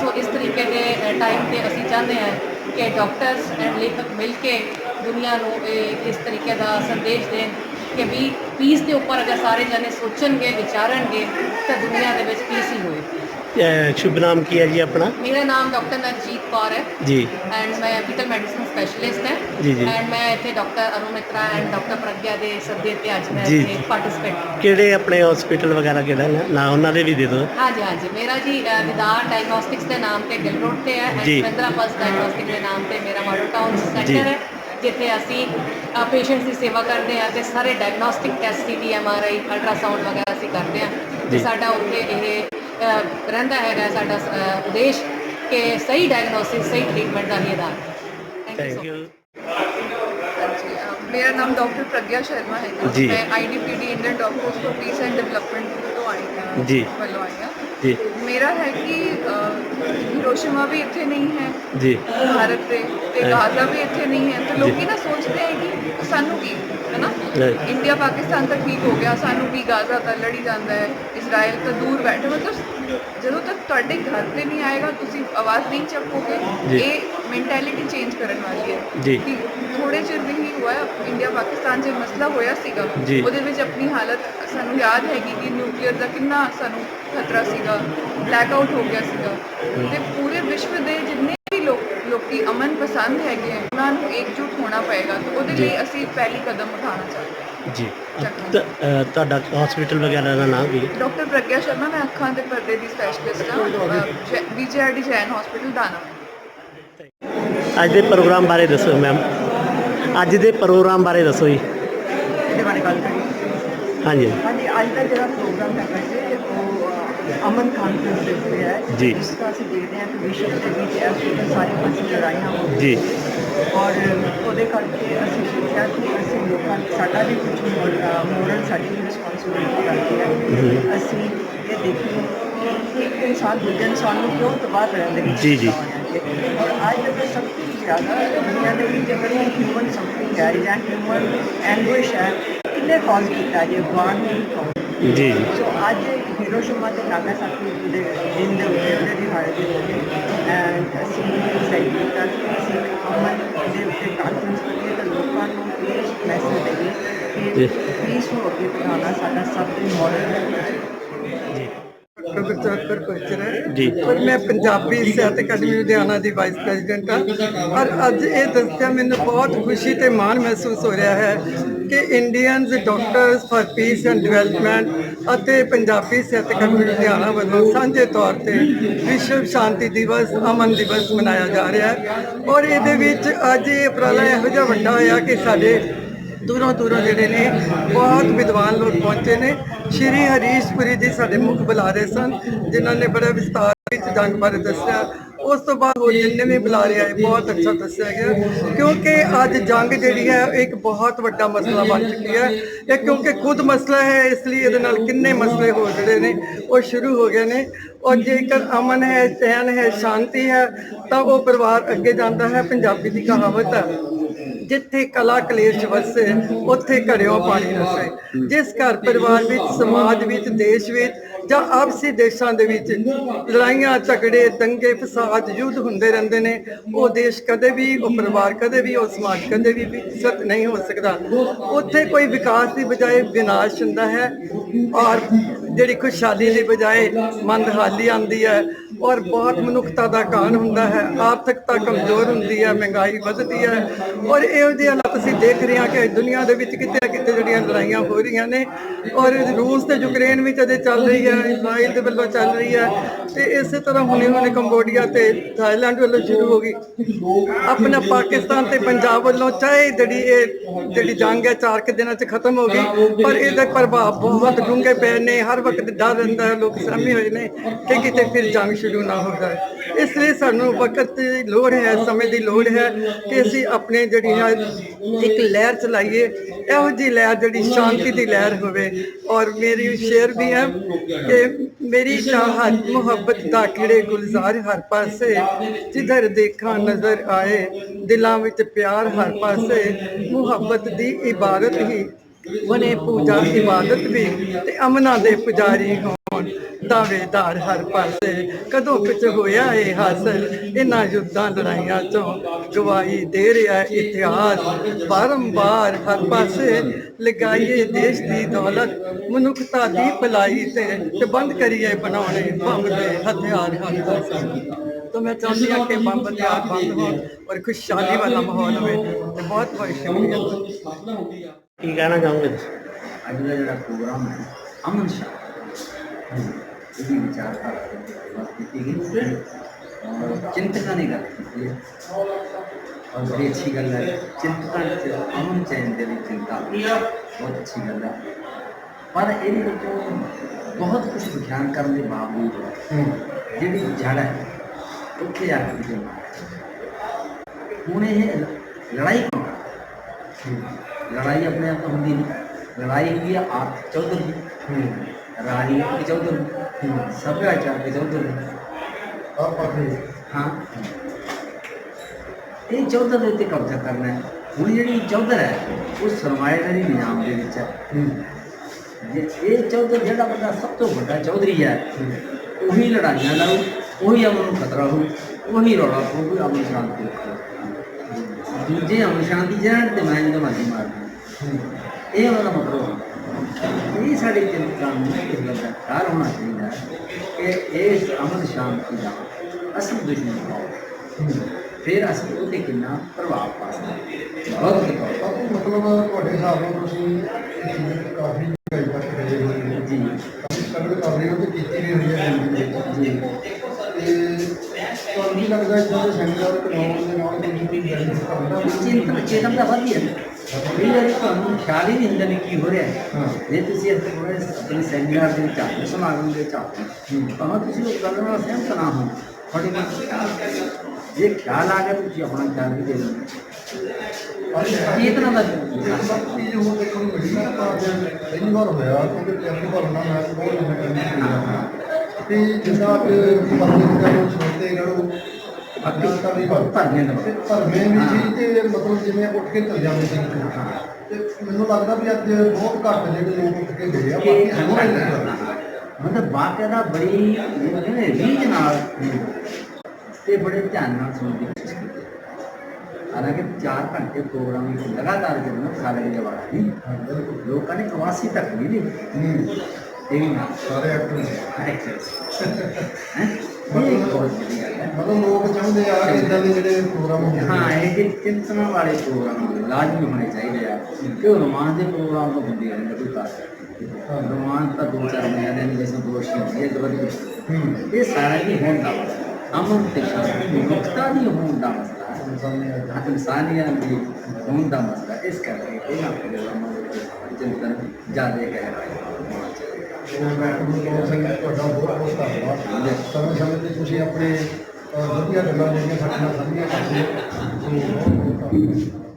ਸੋ ਇਸ ਤਰੀਕੇ ਦੇ ਟਾਈਮ ਤੇ ਅਸੀਂ ਚਾਹੁੰਦੇ ਹਾਂ ਕਿ ਡਾਕਟਰਸ ਐਂਡ ਲੇਖਕ ਮਿਲ ਕੇ ਦੁਨੀਆ ਨੂੰ ਇਹ ਇਸ ਤਰੀਕੇ ਦਾ ਸੰਦੇਸ਼ ਦੇਣ ਕਿ ਵੀ ਪੀਸ ਦੇ ਉੱਪਰ ਅਗਰ ਸਾਰੇ ਜਣੇ ਸੋਚਣਗੇ ਵਿਚਾਰਨਗੇ ਤਾਂ ਦੁਨੀਆ ਦੇ ਵਿੱਚ ਪੀਸ ਹੀ ਹੋਏ। ਅਹ ਸ਼ੁਭ ਨਾਮ ਕੀ ਹੈ ਜੀ ਆਪਣਾ? ਮੇਰਾ ਨਾਮ ਡਾਕਟਰ ਨਰਜੀਤ ਕੌਰ ਹੈ। ਜੀ। ਐਂਡ ਮੈਂ ਫੀਟਲ ਮੈਡੀਸਨ ਸਪੈਸ਼ਲਿਸਟ ਹੈ। ਜੀ, ਜੀ। ਐਂਡ ਮੈਂ ਇੱਥੇ ਡਾਕਟਰ ਅਰੁਣ ਮਿੱਤਰਾ ਐਂਡ ਡਾਕਟਰ ਪ੍ਰਗਿਆ ਦੇ ਸੱਦੇ ਤੇ ਅੱਜ ਮੈਂ ਜੀ, ਇੱਥੇ ਜੀ। ਪਾਰਟਿਸਿਪੇਟ ਕਿਹੜੇ ਆਪਣੇ ਹਸਪੀਟਲ ਵਗੈਰਾ ਕਿਹੜਾ ਹੈ ਨਾ ਉਹਨਾਂ ਦੇ ਵੀ ਦੇ ਦਿਓ। ਹਾਂਜੀ ਹਾਂਜੀ। ਮੇਰਾ ਜੀ ਅ, ਵਿਦਾਰ ਡਾਇਗਨੋਸਟਿਕਸ ਦੇ ਨਾਮ ਤੇ ਗਿਲ ਰੋਡ ਤੇ ਹੈ। ਐਂਡ ਜੀ। ਮਹਿੰਦਰਾ ਪਲਸ ਡਾਇਗਨੋਸਟਿਕ ਦੇ ਨਾਮ ਤੇ ਮੇਰਾ ਮਾਡਲ ਟਾਊਨ ਜੀ। ਸੈਂਟਰ ਹੈ ਜਿੱਥੇ ਅਸੀਂ ਪੇਸ਼ੈਂਟਸ ਦੀ ਸੇਵਾ ਕਰਦੇ ਹਾਂ ਤੇ ਸਾਰੇ diagnostic test CT MRI ultrasound ਵਗੈਰਾ ਅਸੀਂ ਕਰਦੇ ਹਾਂ ਤੇ ਜੀ। ਸਾਡਾ ਉੱਥੇ ਇਹ ਰਹਿੰਦਾ ਹੈਗਾ ਸਾਡਾ ਉਦੇਸ਼ ਕਿ ਸਹੀ ਡਾਇਗਨੋਸਿਸ ਸਹੀ ਟ੍ਰੀਟਮੈਂਟ ਦਾ ਹੀ ਆਧਾਰ ਥੈਂਕ ਯੂ ਮੇਰਾ ਨਾਮ ਡਾਕਟਰ ਪ੍ਰਗਿਆ ਸ਼ਰਮਾ ਹੈ। ਮੈਂ IDPD Indian doctors for peace and development ਤੋਂ ਆਈ ਹਾਂ ਜੀ। ਵੱਲੋਂ ਆਈ ਹਾਂ ਜੀ। ਮੇਰਾ ਹੈ ਕਿ ਹਿਰੋਸ਼ਿਮਾ ਵੀ ਇੱਥੇ ਨਹੀਂ ਹੈ। ਜੀ। ਭਾਰਤ ਤੇ ਹਾਂ। ਗਾਜ਼ਾ ਵੀ ਇੱਥੇ ਨਹੀਂ ਹੈ। ਤੇ। ਲੋਕੀ ਨਾ ਸੋਚਦੇ ਹੈ ਕਿ ਸਾਨੂੰ ਕੀ ਹੈ ਨਾ Right. ਇੰਡੀਆ ਪਾਕਿਸਤਾਨ ਤਾਂ ਠੀਕ ਹੋ ਗਿਆ। ਸਾਨੂੰ ਕੀ ਗਾਜ਼ਾ ਤਾਂ ਲੜੀ ਜਾਂਦਾ ਹੈ। ਇਜ਼ਰਾਈਲ ਤਾਂ ਦੂਰ ਬੈਠੇ ਮਤਲਬ ਜਦੋਂ ਤੱਕ ਤੁਹਾਡੇ ਘਰ ਤੇ ਨਹੀਂ ਆਏਗਾ ਤੁਸੀਂ ਆਵਾਜ਼ ਨਹੀਂ ਚੱਕੋਗੇ। ਇਹ ਮੈਂਟੈਲਿਟੀ ਚੇਂਜ ਕਰਨ ਵਾਲੀ ਹੈ ਜੀ। ਕਿ ਥੋੜੇ ਚਿਰ ਵੀ ਹੀ ਹੋਇਆ ਇੰਡੀਆ ਪਾਕਿਸਤਾਨ 'ਚ ਮਸਲਾ ਹੋਇਆ ਸੀਗਾ। ਉਹਦੇ ਵਿੱਚ ਆਪਣੀ ਹਾਲਤ ਸਾਨੂੰ ਯਾਦ ਹੈਗੀ ਕਿ ਨਿਊਕਲੀਅਰ ਦਾ ਕਿੰਨਾ ਸਾਨੂੰ ਖਤਰਾ ਸੀਗਾ ਬਲੈਕ ਆਊਟ ਹੋ ਗਿਆ ਸੀਗਾ ਤੇ ਪੂਰੇ ਵਿਸ਼ਵ ਦੇ ਜਿੰਨੇ ਵੀ ਲੋਕ ਲੋਕੀ ਅਮਨ ਪਸੰਦ ਹੈਗੇ ਉਹਨਾਂ ਨੂੰ ਇਕਜੁੱਟ ਹੋਣਾ ਪਏਗਾ ਤੇ ਉਹਦੇ। ਲਈ ਅਸੀਂ ਪਹਿਲੀ ਕਦਮ ਉਠਾਉਣਾ ਚਾਹੀਦਾ ਜੀ। ਤਾਂ, ਤੁਹਾਡਾ ਹਸਪੀਟਲ ਵਗੈਰਾ ਦਾ ਨਾਮ ਕੀ ਹੈ? ਡਾਕਟਰ ਪ੍ਰਗਿਆ ਸ਼ਰਮਾ ਮੈਂ ਅੱਖਾਂ ਦੇ ਪਰਦੇ ਦੀ ਸਪੈਸ਼ਲਿਸਟ ਹਾਂ। ਵਿਜੇਆਰਡੀ ਜੈਨ ਹਸਪੀਟਲ ਦਾਣਾ। ਅੱਜ ਦੇ ਪ੍ਰੋਗਰਾਮ ਬਾਰੇ ਦੱਸੋ ਮੈਮ ਅੱਜ ਦੇ ਪ੍ਰੋਗਰਾਮ ਬਾਰੇ ਦੱਸੋ ਜੀ। ਇਹਦੇ ਬਾਰੇ ਗੱਲ ਕਰੀਏ। ਹਾਂਜੀ। ਹਾਂਜੀ ਅੱਜ ਦਾ ਜਿਹੜਾ ਪ੍ਰੋਗਰਾਮ ਹੈਗਾ ਜੀ ਉਹ ਅ, ਅਮਨ ਕਾਨਫਰੰਸ ਦੇ ਉੱਤੇ ਹੈ। ਜੀ। ਜਿਸ ਦਾ ਅਸੀਂ ਦੇਖਦੇ ਹਾਂ ਕਿ ਵਿਸ਼ਵ ਦੇ ਵਿੱਚ ਇਸ ਵੇਲੇ ਸਾਰੇ ਪਾਸੇ ਲੜਾਈਆਂ ਹੋ ਰਹੀਆਂ ਜੀ। ਔਰ ਉਹਦੇ ਕਰਕੇ ਅਸੀਂ ਸੋਚਿਆ ਕਿ ਅਸੀਂ ਲੋਕਾਂ ਸਾਡਾ ਵੀ ਕੁਝ ਮੋਰਲ ਸਾਡੀ ਵੀ ਰਿਸਪੌਂਸਿਬਿਲਿਟੀ ਬਣਦੀ ਹੈ। ਅਸੀਂ ਇਹ ਦੇਖੀਏ ਕਿ ਇੱਕ ਇਨਸਾਨ ਦੂਜੇ ਇਨਸਾਨ ਨੂੰ ਕਿਉਂ ਤਬਾਹ ਕਰਨ ਦੇ ਵਿੱਚ ਜੀ, ਜੀ। ਔਰ ਅੱਜ ਦੇ ਸਭ ਤੋਂ ਜ਼ਿਆਦਾ ਦੁਨੀਆ ਦੇ ਵਿੱਚ ਅਗਰ ਹਿਊਮਨ ਸਫਰਿੰਗ ਹੈ ਜਾਂ ਹਿਊਮਨ ਐਂਗੁਇਸ਼ ਹੈ ਕਿੰਨੇ ਕਾਜ਼ ਕੀਤਾ ਜੇ ਵਾਰ ਨਹੀਂ ਕਾਜ਼ ਜੀ ਜੀ। ਸੋ ਅੱਜ ਹੀਰੋਸ਼ੀਮਾ ਤੇ ਨਾਗਾਸਾਕੀ ਦੇ ਦਿਨ ਦੇ ਉੱਤੇ ਦਿਹਾੜੇ ਦੇ ਉੱਤੇ ਐਂਡ ਅਸੀਂ ਡਿਸਾਈਡ ਕੀਤਾ ਕਿ ਅਸੀਂ ਇੱਕ ਅਮਨ ਦੇ ਉੱਤੇ ਕਾਨਫਰੰਸ ਕਰੀਏ ਤੇ ਲੋਕਾਂ ਨੂੰ ਇਹ ਮੈਸੇਜ ਕਿ ਸਾਡਾ ਸਭ ਤੋਂ ਮਾਡਲ ਕੋਚਰ ਹੈ। ਪਰ ਮੈਂ ਪੰਜਾਬੀ ਸਾਹਿਤ ਅਕੈਡਮੀ ਲੁਧਿਆਣਾ ਦੀ ਵਾਈਸ ਪ੍ਰੈਜ਼ੀਡੈਂਟ ਹਾਂ। ਔਰ ਅੱਜ ਇਹ ਦੱਸਿਆ ਮੈਨੂੰ ਬਹੁਤ ਖੁਸ਼ੀ ਤੇ ਮਾਣ ਮਹਿਸੂਸ ਹੋ ਰਿਹਾ ਹੈ ਕਿ Indians doctors for peace and development ਅਤੇ ਪੰਜਾਬੀ ਸਾਹਿਤ ਅਕੈਡਮੀ ਲੁਧਿਆਣਾ ਵੱਲੋਂ ਸਾਂਝੇ ਤੌਰ ਤੇ ਵਿਸ਼ਵ ਸ਼ਾਂਤੀ ਦਿਵਸ ਅਮਨ ਦਿਵਸ ਮਨਾਇਆ ਜਾ ਰਿਹਾ ਹੈ। ਔਰ ਇਹਦੇ ਵਿੱਚ ਅੱਜ ਇਹ ਉਪਰਾਲਾ ਇਹੋ ਜਿਹਾ ਵੱਡਾ ਹੋਇਆ ਕਿ ਸਾਡੇ ਦੂਰੋਂ ਦੂਰੋਂ ਜਿਹੜੇ ਨੇ ਬਹੁਤ ਵਿਦਵਾਨ ਲੋਕ ਪਹੁੰਚੇ ਨੇ। ਸ਼੍ਰੀ ਹਰੀਸ਼ ਪੁਰੀ ਜੀ ਸਾਡੇ ਮੁੱਖ ਬੁਲਾਰੇ ਸਨ, ਜਿਨ੍ਹਾਂ ਨੇ ਬੜਾ ਵਿਸਤਾਰ ਵਿੱਚ ਜੰਗ ਬਾਰੇ ਦੱਸਿਆ। ਉਸ ਤੋਂ ਬਾਅਦ ਹੋਰ ਜਿੰਨੇ ਵੀ ਬੁਲਾਰੇ ਆਏ, ਬਹੁਤ ਅੱਛਾ ਦੱਸਿਆ ਗਿਆ। ਕਿਉਂਕਿ ਅੱਜ ਜੰਗ ਜਿਹੜੀ ਹੈ ਇੱਕ ਬਹੁਤ ਵੱਡਾ ਮਸਲਾ ਬਣ ਚੁੱਕੀ ਹੈ। ਇਹ ਕਿਉਂਕਿ ਖੁਦ ਮਸਲਾ ਹੈ, ਇਸ ਲਈ ਇਹਦੇ ਨਾਲ ਕਿੰਨੇ ਮਸਲੇ ਹੋ ਜਿਹੜੇ ਨੇ, ਉਹ ਸ਼ੁਰੂ ਹੋ ਗਏ ਨੇ। ਔਰ ਜੇਕਰ ਅਮਨ ਹੈ, ਚੈਨ ਹੈ, ਸ਼ਾਂਤੀ ਹੈ, ਤਾਂ ਉਹ ਪਰਿਵਾਰ ਅੱਗੇ ਜਾਂਦਾ ਹੈ, ਪੰਜਾਬੀ ਦੀ ਕਹਾਵਤ ਹੈ। ਜਿੱਥੇ ਕਲਾ ਕਲੇਸ਼ ਵਸੇ ਉੱਥੇ ਘੜਿਓ ਪਾਣੀ ਰਸੇ। ਜਿਸ ਘਰ ਪਰਿਵਾਰ ਵਿੱਚ, ਸਮਾਜ ਵਿੱਚ, ਦੇਸ਼ ਵਿੱਚ ਜਾਂ ਆਪਸੀ ਦੇਸ਼ਾਂ ਦੇ ਵਿੱਚ ਲੜਾਈਆਂ, ਝਗੜੇ, ਦੰਗੇ, ਫਸਾਦ ਯੁੱਧ ਹੁੰਦੇ ਰਹਿੰਦੇ ਨੇ, ਉਹ ਦੇਸ਼ ਕਦੇ ਵੀ, ਉਹ ਪਰਿਵਾਰ ਕਦੇ ਵੀ, ਉਹ ਸਮਾਜ ਕਦੇ ਵੀ ਵਿਕਸਿਤ ਨਹੀਂ ਹੋ ਸਕਦਾ। ਉੱਥੇ ਕੋਈ ਵਿਕਾਸ ਦੀ ਬਜਾਏ ਵਿਨਾਸ਼ ਹੁੰਦਾ ਹੈ ਔਰ ਜਿਹੜੀ ਖੁਸ਼ਹਾਲੀ ਦੀ ਬਜਾਏ ਮੰਦਹਾਲੀ ਆਉਂਦੀ ਹੈ ਔਰ ਬਹੁਤ ਮਨੁੱਖਤਾ ਦਾ ਕਾਨ ਹੁੰਦਾ ਹੈ, ਆਰਥਿਕਤਾ ਕਮਜ਼ੋਰ ਹੁੰਦੀ ਹੈ, ਮਹਿੰਗਾਈ ਵੱਧਦੀ ਹੈ। ਔਰ ਇਹੋ ਜਿਹੇ ਹਾਲਾਤ ਅਸੀਂ ਦੇਖ ਰਹੇ ਹਾਂ ਕਿ ਦੁਨੀਆ ਦੇ ਵਿੱਚ ਕਿਤੇ ਨਾ ਕਿਤੇ ਜਿਹੜੀਆਂ ਲੜਾਈਆਂ ਹੋ ਰਹੀਆਂ ਨੇ। ਔਰ ਰੂਸ ਤੇ ਯੂਕਰੇਨ ਵਿੱਚ ਅਜੇ ਚੱਲ ਰਹੀ ਹੈ, ਇਜ਼ਰਾਈਲ ਦੇ ਵੱਲੋਂ ਚੱਲ ਰਹੀ ਹੈ। ਤੇ ਇਸੇ ਤਰ੍ਹਾਂ ਹੁਣੇ ਹੁਣੇ ਕੰਬੋਡੀਆ ਤੇ ਥਾਈਲੈਂਡ ਵੱਲੋਂ ਸ਼ੁਰੂ ਹੋ ਗਈ। ਆਪਣਾ ਪਾਕਿਸਤਾਨ ਤੇ ਪੰਜਾਬ ਵੱਲੋਂ ਚਾਹੇ ਜਿਹੜੀ ਇਹ ਜਿਹੜੀ ਜੰਗ ਹੈ, ਚਾਰ ਕੁ ਦਿਨਾਂ 'ਚ ਖਤਮ ਹੋ ਗਈ, ਪਰ ਇਹਦੇ ਪ੍ਰਭਾਵ ਬਹੁਤ ਡੂੰਘੇ ਪਏ ਨੇ। ਹਰ ਵਕਤ ਡਰ ਰਹਿੰਦਾ ਹੈ, ਲੋਕ ਸਹਿਮੇ ਹੋਏ ਨੇ ਕਿ ਕਿਤੇ ਫਿਰ ਜੰਗ ਸ਼ੁਰੂ ਨਾ ਹੋ ਜਾਏ ਇਸ ਲਈ ਸਾਨੂੰ ਵਕਤ ਦੀ ਲੋੜ ਹੈ, ਸਮੇਂ ਦੀ ਲੋੜ ਹੈ ਕਿ ਅਸੀਂ ਆਪਣੇ ਜਿਹੜੀ ਹੈ ਇੱਕ ਲਹਿਰ ਚਲਾਈਏ, ਇਹੋ ਜਿਹੀ ਲਹਿਰ ਜਿਹੜੀ ਸ਼ਾਂਤੀ ਦੀ ਲਹਿਰ ਹੋਵੇ। ਔਰ ਮੇਰੀ ਸ਼ੇਰ ਵੀ ਹੈ ਕਿ ਮੇਰੀ ਚਾਹਤ ਮੁਹੱਬਤ ਦਾ ਕਿਹੜੇ ਗੁਲਜ਼ਾਰ ਹਰ ਪਾਸੇ। ਜਿੱਧਰ ਦੇਖਾਂ ਨਜ਼ਰ ਆਏ, ਦਿਲਾਂ ਵਿੱਚ ਪਿਆਰ ਹਰ ਪਾਸੇ, ਮੁਹੱਬਤ ਦੀ ਇਬਾਦਤ ਹੀ, ਬਣੇ ਪੂਜਾ ਇਬਾਦਤ ਵੀ, ਤੇ ਅਮਨਾ ਦੇ ਪੁਜਾਰੀ ਹੋਣ ਦਾਵੇਦਾਰ ਹਰ ਪਾਸੇ ਕਦੋਂ ਕੁਝ ਹੋਇਆ ਇਹ ਹਾਸਲ ਇਹਨਾਂ ਯੁੱਧਾਂ ਲੜਾਈਆਂ ਚੋਂ ਗਵਾਹੀ ਦੇ ਰਿਹਾ ਇਤਿਹਾਸ ਬਾਰੰਬਾਰ ਹਰ ਪਾਸੇ ਲਗਾਈਏ ਦੇਸ਼ ਦੀ ਦੌਲਤ ਮਨੁੱਖਤਾ ਦੀ ਭਲਾਈ ਤੇ ਤੇ ਬੰਦ ਕਰੀਏ ਬਣਾਉਣੇ ਬੰਬ ਦੇ ਹਥਿਆਰ ਹਰ ਪਾਸੇ तो मैं चाहती हूँ कि बम हथियार बंद हो और खुशहाली वाला माहौल होवे तो बहुत बहुत शुक्रिया ਕੀ ਕਹਿਣਾ ਚਾਹੋਗੇ ਅੱਜ ਦਾ ਜਿਹੜਾ ਪ੍ਰੋਗਰਾਮ ਹੈ ਅਮਨ ਸ਼ਾਹ ਇਹਦੀ ਵਿਚਾਰਧਾਰਾ ਦੇ ਉੱਤੇ ਗੱਲ ਕੀਤੀ ਗਈ ਔਰ ਚਿੰਤਕਾਂ ਨੇ ਗੱਲ ਕੀਤੀ ਹੈ ਔਰ ਬੜੀ ਅੱਛੀ ਗੱਲ ਹੈ ਚਿੰਤਕਾਂ ਚ ਅਮਨ ਚੈਨ ਦੇ ਲਈ ਚਿੰਤਾ ਬਹੁਤ ਅੱਛੀ ਗੱਲ ਹੈ ਪਰ ਇਹਦੇ ਵਿੱਚੋਂ ਬਹੁਤ ਕੁਝ ਵਿਖਿਆਨ ਕਰਨ ਦੇ ਬਾਵਜੂਦ ਜਿਹੜੀ ਜੜ ਹੈ ਉੱਥੇ ਆ ਕੇ ਜੋ ਹੁਣ ਇਹ ਲੜਾਈ ਕਿਉਂ ਲੜਾਈ ਆਪਣੇ ਆਪ ਤੋਂ ਹੁੰਦੀ ਨਹੀਂ ਲੜਾਈ ਹੁੰਦੀ ਹੈ ਆਰਥਿਕ ਚੌਧਰ ਦੀ ਰਾਜਨੀਤੀ ਚੌਧਰ ਸੱਭਿਆਚਾਰ ਚੌਧਰ ਹਾਂ ਇਹ ਚੌਧਰ ਦੇ ਉੱਤੇ ਕਬਜ਼ਾ ਕਰਨਾ ਹੈ ਹੁਣ ਜਿਹੜੀ ਚੌਧਰ ਹੈ ਉਹ ਸਰਮਾਏਦਾਰੀ ਨਿਜ਼ਾਮ ਦੇ ਵਿੱਚ ਹੈ ਜੇ ਇਹ ਚੌਧਰ ਜਿਹੜਾ ਬੰਦਾ ਸਭ ਤੋਂ ਵੱਡਾ ਚੌਧਰੀ ਹੈ ਉਹੀ ਲੜਾਈਆਂ ਲੜੂ ਉਹੀ ਅਮਨ ਨੂੰ ਖਤਰਾ ਹੋ ਉਹੀ ਰੌਲਾ ਪਾਊ ਕੋਈ ਅਮਨ ਸ਼ਾਂਤੀ ਰੱਖੋ ਦੂਜੇ ਅਮਨ ਸ਼ਾਂਤੀ ਜਹਣ ਤੇ ਮੈਂ ਜਦੋਂ ਮਰਜ਼ੀ ਮਾਰਦਾ ਇਹ ਉਹਨਾਂ ਦਾ ਮਤਲਬ ਹੈ। ਇਹ ਸਾਡੇ ਚਿੰਤਾ ਨੂੰ ਇਸ ਗੱਲ ਦਾ ਖਿਆਲ ਹੋਣਾ ਚਾਹੀਦਾ ਕਿ ਇਸ ਅਮਨ ਸ਼ਾਂਤੀ ਦਾ ਅਸਲ ਦੁਸ਼ਮਣ ਹੈ ਫਿਰ ਅਸੀਂ ਉਹਤੇ ਕਿੰਨਾ ਪ੍ਰਭਾਵ ਪਾ ਸਕਦੇ ਹਾਂ। ਬਹੁਤ ਕਿਤਾਬ ਮਤਲਬ ਤੁਹਾਡੇ ਹਿਸਾਬ ਨਾਲ ਤੁਸੀਂ ਇਸ ਕਾਫੀ ਤੱਕ ਗਏ ਹੋਏ ਹੋ। ਜੀ। ਕਰ ਰਹੇ ਹੋ ਤੇ ਕੀਤੀ ਵੀ ਹੋਈ ਹੈ ਵਿੱਚ। ਤੇ ਤੁਹਾਨੂੰ ਲੱਗਦਾ ਇਦਾਂ ਦੇ ਸੈਮੀਨਾਰ ਕਰਾਉਣ ਦੇ ਨਾਲ ਕਰਦਾ ਚਿੰਤਨ ਦਾ ਵਧੀਆ ਕਈ ਵਾਰੀ ਤੁਹਾਨੂੰ ਖਿਆਲ ਹੀ ਨਹੀਂ ਹੁੰਦਾ ਵੀ ਕੀ ਹੋ ਰਿਹਾ ਹੈ। ਜੇ ਤੁਸੀਂ ਇੱਥੇ ਕੋਲੇ ਆਪਣੇ ਸੈਮੀਨਾਰ ਦੇ ਵਿੱਚ ਆਪ ਸਮਾਗਮ ਦੇ ਵਿੱਚ ਆਪ ਭਾਵੇਂ ਤੁਸੀਂ ਉਸ ਗੱਲ ਨਾਲ ਸਹਿਮਤ ਨਾ ਹੋ ਤੁਹਾਡੇ ਕੋਲ ਜੇ ਖਿਆਲ ਆ ਗਿਆ ਤੁਸੀਂ ਆਪਣਾ ਖਿਆਲ ਵੀ ਦੇ ਦਿਓ ਚੇਤਨਾ ਦਾ ਚੀਜ਼ ਹੋਰ ਦੇਖਣ ਨੂੰ ਮਿਲੀ ਨਾ ਤਾਂ ਪਹਿਲੀ ਵਾਰ ਹੋਇਆ ਕਿਉਂਕਿ ਪਹਿਲੀ ਵਾਰ ਨਾ ਮੈਂ ਬਹੁਤ ਲੰਮੇ ਟਾਈਮ ਤੋਂ ਤੇ ਜਿੱਦਾਂ ਕਿ ਪਬਲਿਕ ਦਾ ਨੂੰ ਸੁਣਦੇ ਗੜੋ ਅੱਗੇ ਤਾਂ ਵੀ ਪਰ ਭਰਨੇ ਦਾ ਤੇ ਧਰਮੇ ਵੀ ਸੀ ਤੇ ਮਤਲਬ ਜਿਵੇਂ ਉੱਠ ਕੇ ਚੱਲ ਜਾਂਦੇ ਸੀ ਤੇ ਮੈਨੂੰ ਲੱਗਦਾ ਵੀ ਅੱਜ ਬਹੁਤ ਘੱਟ ਜਿਹੜੇ ਲੋਕ ਉੱਠ ਕੇ ਗਏ ਆ ਬਾਕੀ ਹੋਰ ਹੀ ਨੇ। ਮਤਲਬ ਬਾਕਾਇਦਾ ਬੜੀ ਜਿਹਨੇ ਰੀਝ ਨਾਲ ਤੇ ਬੜੇ ਧਿਆਨ ਨਾਲ ਸੁਣਨ ਦੀ ਕੋਸ਼ਿਸ਼ ਕੀਤੀ ਹਾਲਾਂਕਿ 4 ਘੰਟੇ ਪ੍ਰੋਗਰਾਮ ਲਗਾਤਾਰ ਚੱਲਣਾ ਸਾਰੇ ਦੀ ਜਵਾਬ ਨਹੀਂ ਲੋਕਾਂ ਨੇ ਕਵਾਸੀ ਤੱਕ ਨਹੀਂ। ਲਈ ਇਹ ਸਾਰੇ ਐਕਟਰ ਐਕਟਰਸ ਹੈ ਇਹ ਬਹੁਤ ਵਧੀਆ ਗੱਲ ਹੈ ਮਤਲਬ ਲੋਕ ਚਾਹੁੰਦੇ ਆ ਕਿ ਇਦਾਂ ਦੇ ਜਿਹੜੇ ਪ੍ਰੋਗਰਾਮ ਹੁੰਦੇ ਹਾਂ ਇਹ ਕਿ ਚਿੰਤਨਾ ਵਾਲੇ ਪ੍ਰੋਗਰਾਮ ਲਾਜ਼ਮੀ ਹੋਣੇ ਚਾਹੀਦੇ ਆ ਕਿ ਉਹ ਰੋਮਾਂਸ ਦੇ ਪ੍ਰੋਗਰਾਮ ਤੋਂ ਹੁੰਦੇ ਰਹਿੰਦੇ ਕੋਈ ਖਾਸ ਰੋਮਾਂਸ ਤਾਂ ਦੋ ਚਾਰ ਮਹੀਨੇ ਦੇ ਜਿਵੇਂ ਦੋਸ਼ੀ ਹੁੰਦੀ ਹੈ ਜਬਰਦਸਤ ਇਹ ਸਾਰਾ ਹੀ ਹੋਣ ਦਾ ਮਸਲਾ ਅਮਨ ਤੇ ਸ਼ਾਂਤੀ ਮੁਕਤਾ ਦੀ ਹੋਣ ਦਾ ਮਸਲਾ ਹੈ ਇਨਸਾਨੀਅਤ ਦੀ ਹੋਣ ਦਾ ਮਸਲਾ ਹੈ। ਇਸ ਕਰਕੇ ਇਹਨਾਂ ਪ੍ਰੋਗਰਾਮਾਂ ਦੇ ਵਿੱਚ ਚਿੰਤਨ ਜ਼ਿਆਦਾ ਕਹਿ ਰਹੇ ਮੈਂ ਤੁਹਾਨੂੰ ਸਿੰਘ ਤੁਹਾਡਾ ਬਹੁਤ ਬਹੁਤ ਧੰਨਵਾਦ। ਸਮੇਂ ਸਮੇਂ ਤੇ ਤੁਸੀਂ ਆਪਣੇ ਵਧੀਆ ਗੱਲਾਂ ਜਿਹੜੀਆਂ ਸਾਡੇ ਨਾਲ ਸਾਂਝੀਆਂ ਕਰਦੇ ਹੋ ਬਹੁਤ ਬਹੁਤ ਧੰਨਵਾਦ।